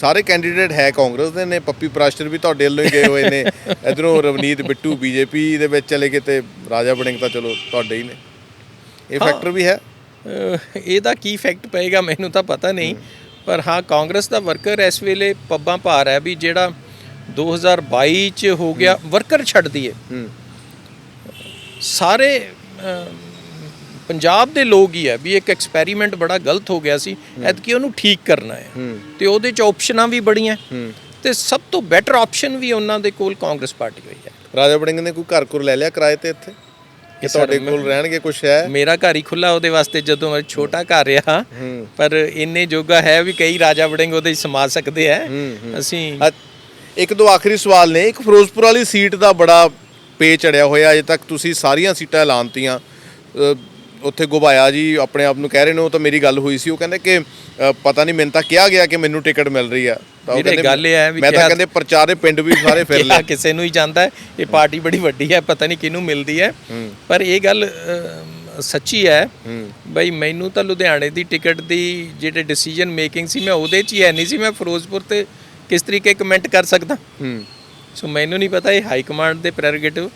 ਸਾਰੇ ਕੈਂਡੀਡੇਟ ਹੈ ਕਾਂਗਰਸ ਦੇ ਨੇ ਪੱਪੀ ਪ੍ਰਾਸ਼ਰ ਵੀ ਤੁਹਾਡੇ ਵੱਲੋਂ ਹੀ ਗਏ ਹੋਏ ਨੇ। ਇਧਰੋਂ ਰਵਨੀਤ ਬਿੱਟੂ ਬੀਜੇਪੀ ਦੇ ਵਿੱਚ ਚਲੇ ਗਏ ਤੇ ਰਾਜਾ ਵੜਿੰਗ ਤਾਂ ਚਲੋ ਤੁਹਾਡੇ ਹੀ ਨੇ। ਇਹ ਫੈਕਟਰ ਵੀ ਹੈ? ਇਹਦਾ ਕੀ ਇਫੈਕਟ ਪਏਗਾ ਮੈਨੂੰ ਤਾਂ ਪਤਾ ਨਹੀਂ ਪਰ ਹਾਂ ਕਾਂਗਰਸ ਦਾ ਵਰਕਰ ਇਸ ਵੇਲੇ ਪੱਬਾਂ ਭਾਰ ਹੈ ਵੀ ਜਿਹੜਾ 2022 ਚ ਹੋ ਗਿਆ ਵਰਕਰ ਛੱਡ ਦਈਏ। ਹੂੰ। ਸਾਰੇ ਪੰਜਾਬ ਦੇ ਲੋਕ ਹੀ ਹੈ ਵੀ ਇੱਕ ਐਕਸਪੈਰੀਮੈਂਟ ਬੜਾ ਗਲਤ ਹੋ ਗਿਆ ਸੀ ਐਤਕੀ ਉਹਨੂੰ ਠੀਕ ਕਰਨਾ ਹੈ। ਤੇ ਉਹਦੇ ਚ ਆਪਸ਼ਨਾਂ ਵੀ ਬੜੀਆਂ। ਤੇ ਸਭ ਤੋਂ ਬੈਟਰ ਆਪਸ਼ਨ ਵੀ ਉਹਨਾਂ ਦੇ ਕੋਲ ਕਾਂਗਰਸ ਪਾਰਟੀ ਹੋਈ ਹੈ। ਰਾਜਾ ਵੜਿੰਗ ਨੇ ਕੋਈ ਘਰ ਘਰ ਲੈ ਲਿਆ ਕਿਰਾਏ ਤੇ ਇੱਥੇ? ਕਿ ਤੁਹਾਡੇ ਕੋਲ ਰਹਿਣਗੇ ਕੁਝ ਹੈ? ਮੇਰਾ ਘਰ ਹੀ ਖੁੱਲਾ ਉਹਦੇ ਵਾਸਤੇ ਜਦੋਂ ਮੈਂ ਛੋਟਾ ਘਰ ਰਿਹਾ। ਹੂੰ। ਪਰ ਇੰਨੇ ਜੋਗਾ ਹੈ ਵੀ ਕਈ ਰਾਜਾ ਵੜਿੰਗ ਉਹਦੇ ਸਮਾ ਸਕਦੇ ਆ ਹੂੰ, ਅਸੀਂ ਇੱਕ ਦੋ ਆਖਰੀ ਸਵਾਲ ਨੇ। ਇੱਕ ਫਿਰੋਜ਼ਪੁਰ ਵਾਲੀ ਸੀਟ ਦਾ ਬੜਾ ਪੇ ਚੜਿਆ ਹੋਇਆ। ਅਜੇ ਤੱਕ ਤੁਸੀਂ ਸਾਰੀਆਂ ਸੀਟਾਂ ਐਲਾਨਤੀਆਂ ਉੱਥੇ ਗੁਬਾਇਆ ਜੀ ਆਪਣੇ ਆਪ ਨੂੰ ਕਹਿ ਰਹੇ ਨੇ ਉਹ ਤਾਂ ਮੇਰੀ ਗੱਲ ਹੋਈ ਸੀ ਉਹ ਕਹਿੰਦੇ ਕਿ ਅ, ਪਤਾ ਨਹੀਂ ਮੈਨੂੰ ਤਾਂ ਕਿਹਾ ਗਿਆ ਕਿ ਮੈਨੂੰ ਟਿਕਟ ਮਿਲ ਰਹੀ ਆ। ਤਾਂ ਉਹ ਵੀਰੇ, ਕਹਿੰਦੇ ਗੱਲ ਇਹ ਹੈ ਵੀ ਮੈਂ ਤਾਂ ਕਿਹਾ- ਕਹਿੰਦੇ ਪ੍ਰਚਾਰੇ ਪਿੰਡ ਵੀ ਸਾਰੇ ਫਿਰ ਕਿਹਾ ਕਿਸੇ ਨੂੰ ਹੀ ਜਾਂਦਾ ਹੈ ਇਹ ਪਾਰਟੀ ਬੜੀ ਵੱਡੀ ਹੈ ਪਤਾ ਨਹੀਂ ਕਿਹਨੂੰ ਮਿਲਦੀ ਹੈ। ਪਰ ਇਹ ਗੱਲ ਅਮ, ਸੱਚੀ ਹੈ ਬਈ ਮੈਨੂੰ ਤਾਂ ਲੁਧਿਆਣੇ ਦੀ ਟਿਕਟ ਦੀ ਜਿਹੜੇ ਡਿਸੀਜਨ ਮੇਕਿੰਗ ਸੀ ਮੈਂ ਉਹਦੇ 'ਚ ਹੀ ਹੈ ਨਹੀਂ ਸੀ ਮੈਂ ਫਿਰੋਜ਼ਪੁਰ ਤੇ ਕਿਸ ਤਰੀਕੇ ਕਮੈਂਟ ਕਰ ਸਕਦਾ। ਹੂੰ। ਸੋ ਮੈਨੂੰ ਨਹੀਂ ਪਤਾ ਇਹ ਹਾਈ ਕਮਾਂਡ ਦੇ ਪ੍ਰੈਰੋਗੇਟਿਵ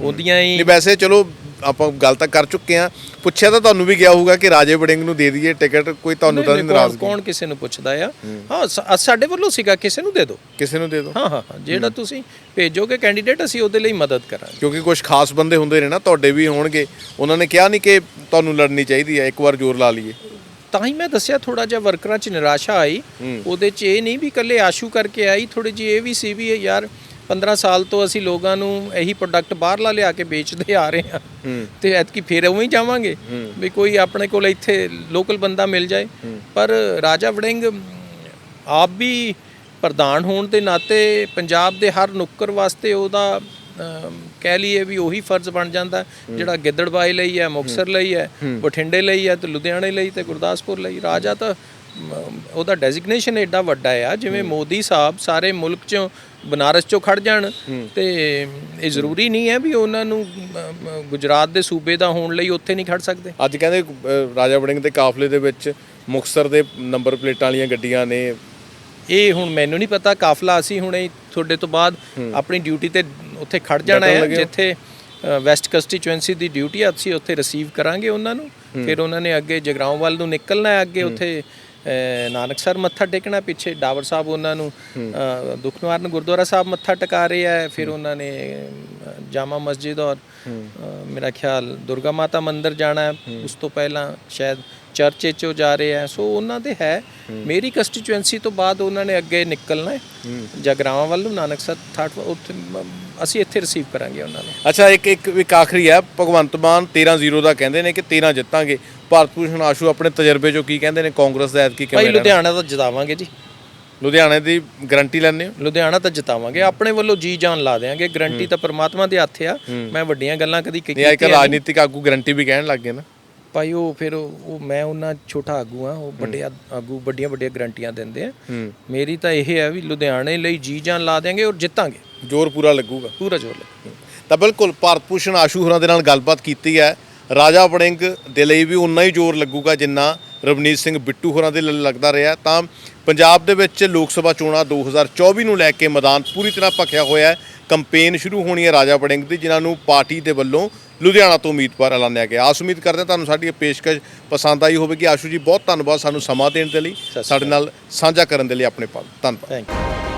ਉਹਦੀਆਂ ਹੀ ਨਹੀਂ ਵੈਸੇ ਚਲੋ ਆਪਾਂ ਗੱਲ ਤਾਂ ਕਰ ਚੁੱਕੇ ਆ ਪੁੱਛਿਆ ਤਾਂ ਤੁਹਾਨੂੰ ਵੀ ਗਿਆ ਹੋਊਗਾ ਕਿ ਰਾਜੇ ਵੜਿੰਗ ਨੂੰ ਦੇ ਦਈਏ ਟਿਕਟ ਕੋਈ ਤੁਹਾਨੂੰ ਤਾਂ ਨਾਰਾਜ਼ ਕੌਣ ਕਿਸੇ ਨੂੰ ਪੁੱਛਦਾ ਆ? ਹਾਂ। ਸਾ- ਸਾਡੇ ਵੱਲੋਂ ਸੀਗਾ ਕਿਸੇ ਨੂੰ ਦੇ ਦਿਓ। ਕਿਸੇ ਨੂੰ ਦੇ ਦਿਓ। ਹਾਂ ਹਾਂ ਹਾਂ ਜਿਹੜਾ ਤੁਸੀਂ ਭੇਜੋਗੇ ਕੈਂਡੀਡੇਟ ਅਸੀਂ ਉਹਦੇ ਲਈ ਮਦਦ ਕਰਾਂਗੇ। ਕਿਉਂਕਿ ਕੁਝ ਖਾਸ ਬੰਦੇ ਹੁੰਦੇ ਨੇ ਨਾ ਤੁਹਾਡੇ ਵੀ ਹੋਣਗੇ। ਉਹਨਾਂ ਨੇ ਕਿਹਾ ਨਹੀਂ ਕਿ ਤੁਹਾਨੂੰ ਲੜਨੀ ਚਾਹੀਦੀ ਹੈ ਇੱਕ ਵਾਰ ਜ਼ੋਰ ਲਾ ਲਈਏ। ਤਾਂ ਹੀ ਮੈਂ ਦੱਸਿਆ ਥੋੜਾ ਜਿਹਾ ਵਰਕਰਾਂ 'ਚ ਨਿਰਾਸ਼ਾ ਆਈ। ਉਹਦੇ 'ਚ ਇਹ ਨਹੀਂ ਵੀ ਇਕੱਲੇ ਆਸ਼ੂ ਕਰਕੇ ਆਈ ਥੋੜੀ ਜਿਹੀ ਇਹ ਵੀ ਸੀ ਵੀ ਇਹ ਯਾਰ 15 ਸਾਲ ਤੋਂ ਅਸੀਂ ਲੋਕਾਂ ਨੂੰ ਇਹੀ ਪ੍ਰੋਡਕਟ ਬਾਹਰਲਾ ਲਿਆ ਕੇ ਵੇਚਦੇ ਆ ਰਹੇ ਹਾਂ। ਤੇ ਐਤਕੀ ਫੇਰ ਉਵੇਂ ਹੀ ਜਾਵਾਂਗੇ। ਵੀ ਕੋਈ ਆਪਣੇ ਕੋਲ ਇੱਥੇ ਲੋਕਲ ਬੰਦਾ ਮਿਲ ਜਾਏ। ਪਰ ਰਾਜਾ ਵੜਿੰਗ ਆਪ ਵੀ ਪ੍ਰਧਾਨ ਹੋਣ ਦੇ ਨਾਤੇ ਪੰਜਾਬ ਦੇ ਹਰ ਨੁੱਕਰ ਵਾਸਤੇ ਉਹਦਾ ਕਹਿ ਲਈਏ ਵੀ ਉਹੀ ਫਰਜ਼ ਬਣ ਜਾਂਦਾ। ਜਿਹੜਾ ਗਿੱਦੜਬਾਈ ਲਈ ਹੈ ਮੁਕਸਰ ਲਈ ਹੈ ਬਠਿੰਡੇ ਲਈ ਹੈ ਤੇ ਲੁਧਿਆਣੇ ਲਈ ਤੇ ਗੁਰਦਾਸਪੁਰ ਲਈ। ਰਾਜਾ ਤਾਂ ਉਹਦਾ ਡੈਜ਼ਿਗਨੇਸ਼ਨ ਐਡਾ ਵੱਡਾ ਆ। ਜਿਵੇਂ ਮੋਦੀ ਸਾਹਿਬ ਸਾਰੇ ਮੁਲਕ ਚੋਂ ਬਨਾਰਸ ਚੋਂ ਖੜ ਜਾਣ। ਤੇ ਇਹ ਜ਼ਰੂਰੀ ਨਹੀਂ ਹੈ ਵੀ ਉਹਨਾਂ ਨੂੰ ਗੁਜਰਾਤ ਦੇ ਸੂਬੇ ਦਾ ਹੋਣ ਲਈ ਉੱਥੇ ਨਹੀਂ ਖੜ ਸਕਦੇ। ਅੱਜ ਕਹਿੰਦੇ ਰਾਜਾ ਵੜਿੰਗ ਦੇ ਕਾਫਲੇ ਦੇ ਵਿੱਚ ਮੁਕਸਰ ਦੇ ਨੰਬਰ ਪਲੇਟਾਂ ਵਾਲੀਆਂ ਗੱਡੀਆਂ ਨੇ। ਇਹ ਹੁਣ ਮੈਨੂੰ ਨਹੀਂ ਪਤਾ ਕਾਫਲਾ ਅਸੀਂ ਹੁਣੇ ਤੁਹਾਡੇ ਤੋਂ ਬਾਅਦ ਆਪਣੀ ਡਿਊਟੀ ਤੇ ਉੱਥੇ ਖੜ ਜਾਣਾ ਹੈ ਜਿੱਥੇ ਵੈਸਟ ਕਨਸਟੀਚੁਐਂਸੀ ਦੀ ਡਿਊਟੀ ਆ ਅਸੀਂ ਉੱਥੇ ਰਿਸੀਵ ਕਰਾਂਗੇ ਉਹਨਾਂ ਨੂੰ। ਫਿਰ ਉਹਨਾਂ ਨੇ ਅੱਗੇ ਜਗਰਾਉਂ ਵੱਲ ਨੂੰ ਨਿਕਲਣਾ ਹੈ ਅੱਗੇ ਉੱਥੇ ਨਾਨਕਸਰ ਮੱਥਾ ਟੇਕਣਾ ਪਿੱਛੇ ਡਾਵਰ ਸਾਹਿਬ ਉਹਨਾਂ ਨੂੰ ਦੁਖਨਿਵਾਰਨ ਗੁਰਦੁਆਰਾ ਸਾਹਿਬ ਮੱਥਾ ਟਿਕਾ ਰਹੇ ਆ ਫਿਰ ਉਹਨਾਂ ਨੇ ਜਾਮਾ ਮਸਜਿਦ ਔਰ ਮੇਰਾ ਖਿਆਲ ਦੁਰਗਾ ਮਾਤਾ ਮੰਦਿਰ ਜਾਣਾ ਹੈ। ਉਸ ਤੋਂ ਪਹਿਲਾਂ ਸ਼ਾਇਦ ਚਰਚੇ 'ਚੋਂ ਜਾ ਰਹੇ ਆ। ਸੋ ਉਹਨਾਂ ਦੇ ਹੈ। ਮੇਰੀ ਕੰਸਟੀਚੁਐਂਸੀ ਤੋਂ ਬਾਅਦ ਉਹਨਾਂ ਨੇ ਅੱਗੇ ਨਿਕਲਣਾ ਹੈ। ਜਗਰਾਵਾਂ ਵੱਲ ਨੂੰ ਨਾਨਕਸਰ ਥਾਟ ਉੱਥੇ ਅਸੀਂ ਇੱਥੇ ਰਿਸੀਵ ਕਰਾਂਗੇ ਉਹਨਾਂ ਨੂੰ। ਅੱਛਾ ਇੱਕ ਇੱਕ ਇੱਕ ਆਖਰੀ ਹੈ। ਭਗਵੰਤ ਮਾਨ 13-0 ਦਾ ਕਹਿੰਦੇ ਨੇ ਕਿ 13 ਜਿੱਤਾਂਗੇ। ਭਾਰਤ ਭੂਸ਼ਣ ਆਸ਼ੂ ਆਪਣੇ ਤਜਰਬੇ ਚੋਂ ਕੀ ਕਹਿੰਦੇ ਨੇ? ਕਾਂਗਰਸ ਦਾ ਐਤਕੀ ਕਿਵੇਂ? ਲੁਧਿਆਣਾ ਤਾਂ ਜਿਤਾਵਾਂਗੇ ਜੀ। ਲੁਧਿਆਣੇ ਦੀ ਗਾਰੰਟੀ ਲੈਣੇ ਹੋ? ਲੁਧਿਆਣਾ ਤਾਂ ਜਿਤਾਵਾਂਗੇ। ਆਪਣੇ ਵੱਲੋਂ ਜੀ ਜਾਨ ਲਾ ਦੇਾਂਗੇ ਗਰੰਟੀ ਤਾਂ ਪ੍ਰਮਾਤਮਾ ਦੇ ਹੱਥ ਆ। ਮੈਂ ਵੱਡੀਆਂ ਗੱਲਾਂ ਕਦੀ ਨਹੀਂ ਅੱਜ। ਰਾਜਨੀਤਿਕ ਆਗੂ ਗਾਰੰਟੀ ਵੀ ਕਹਿਣ ਲੱਗ ਗਏ ਨਾ। ਭਾਈ ਉਹ ਫਿਰ ਉਹ ਮੈਂ ਉਹਨਾਂ ਛੋਟਾ ਆਗੂ ਆ। ਉਹ ਵੱਡੇ ਆ- ਆਗੂ ਵੱਡੀਆਂ ਵੱਡੀਆਂ ਗਰੰਟੀਆਂ ਦਿੰਦੇ ਆ। ਮੇਰੀ ਤਾਂ ਇਹ ਹੈ ਵੀ ਲੁਧਿਆਣੇ ਲਈ ਜੀ ਜਾਨ ਲਾ ਦੇਾਂਗੇ ਔਰ ਜਿੱਤਾਂਗੇ। ਜ਼ੋਰ ਪੂਰਾ ਲੱਗੂਗਾ। ਪੂਰਾ ਜ਼ੋਰ ਲਾ ਤਾਂ ਬਿਲਕੁਲ ਭਾਰਤ ਭੂਸ਼ਣ ਆਸ਼ੂ ਹੋਰਾਂ ਦੇ ਨਾਲ ਗੱਲਬਾਤ ਕੀਤੀ ਹੈ। ਰਾਜਾ ਵੜਿੰਗ ਦੇ ਲਈ ਵੀ ਉਨਾ ਹੀ ਜ਼ੋਰ ਲੱਗੂਗਾ ਜਿੰਨਾ ਰਵਨੀਤ ਸਿੰਘ ਬਿੱਟੂ ਹੋਰਾਂ ਦੇ ਲਈ ਲੱਗਦਾ ਰਿਹਾ। ਤਾਂ ਪੰਜਾਬ ਦੇ ਵਿੱਚ ਲੋਕ ਸਭਾ ਚੋਣਾਂ 2024 ਨੂੰ ਲੈ ਕੇ ਮੈਦਾਨ ਪੂਰੀ ਤਰ੍ਹਾਂ ਭਖਿਆ ਹੋਇਆ ਹੈ। ਕੰਪੇਨ ਸ਼ੁਰੂ ਹੋਣੀ ਹੈ ਰਾਜਾ ਵੜਿੰਗ ਦੀ ਜਿਨ੍ਹਾਂ ਨੂੰ ਪਾਰਟੀ ਦੇ ਵੱਲੋਂ ਲੁਧਿਆਣਾ ਤੋਂ ਉਮੀਦਵਾਰ ਐਲਾਨਿਆ ਗਿਆ। ਆਸ ਉਮੀਦ ਕਰਦੇ ਹਾਂ ਤੁਹਾਨੂੰ ਸਾਡੀ ਇਹ ਪੇਸ਼ਕਸ਼ ਪਸੰਦ ਆਈ ਹੋਵੇਗੀ। ਆਸ਼ੂ ਜੀ ਬਹੁਤ ਧੰਨਵਾਦ ਸਾਨੂੰ ਸਮਾਂ ਦੇਣ ਦੇ ਲਈ। ਸਾਡੇ ਨਾਲ ਸਾਂਝਾ ਕਰਨ ਦੇ ਲਈ ਆਪਣੇ ਪਲ ਧੰਨਵਾਦ। Thank you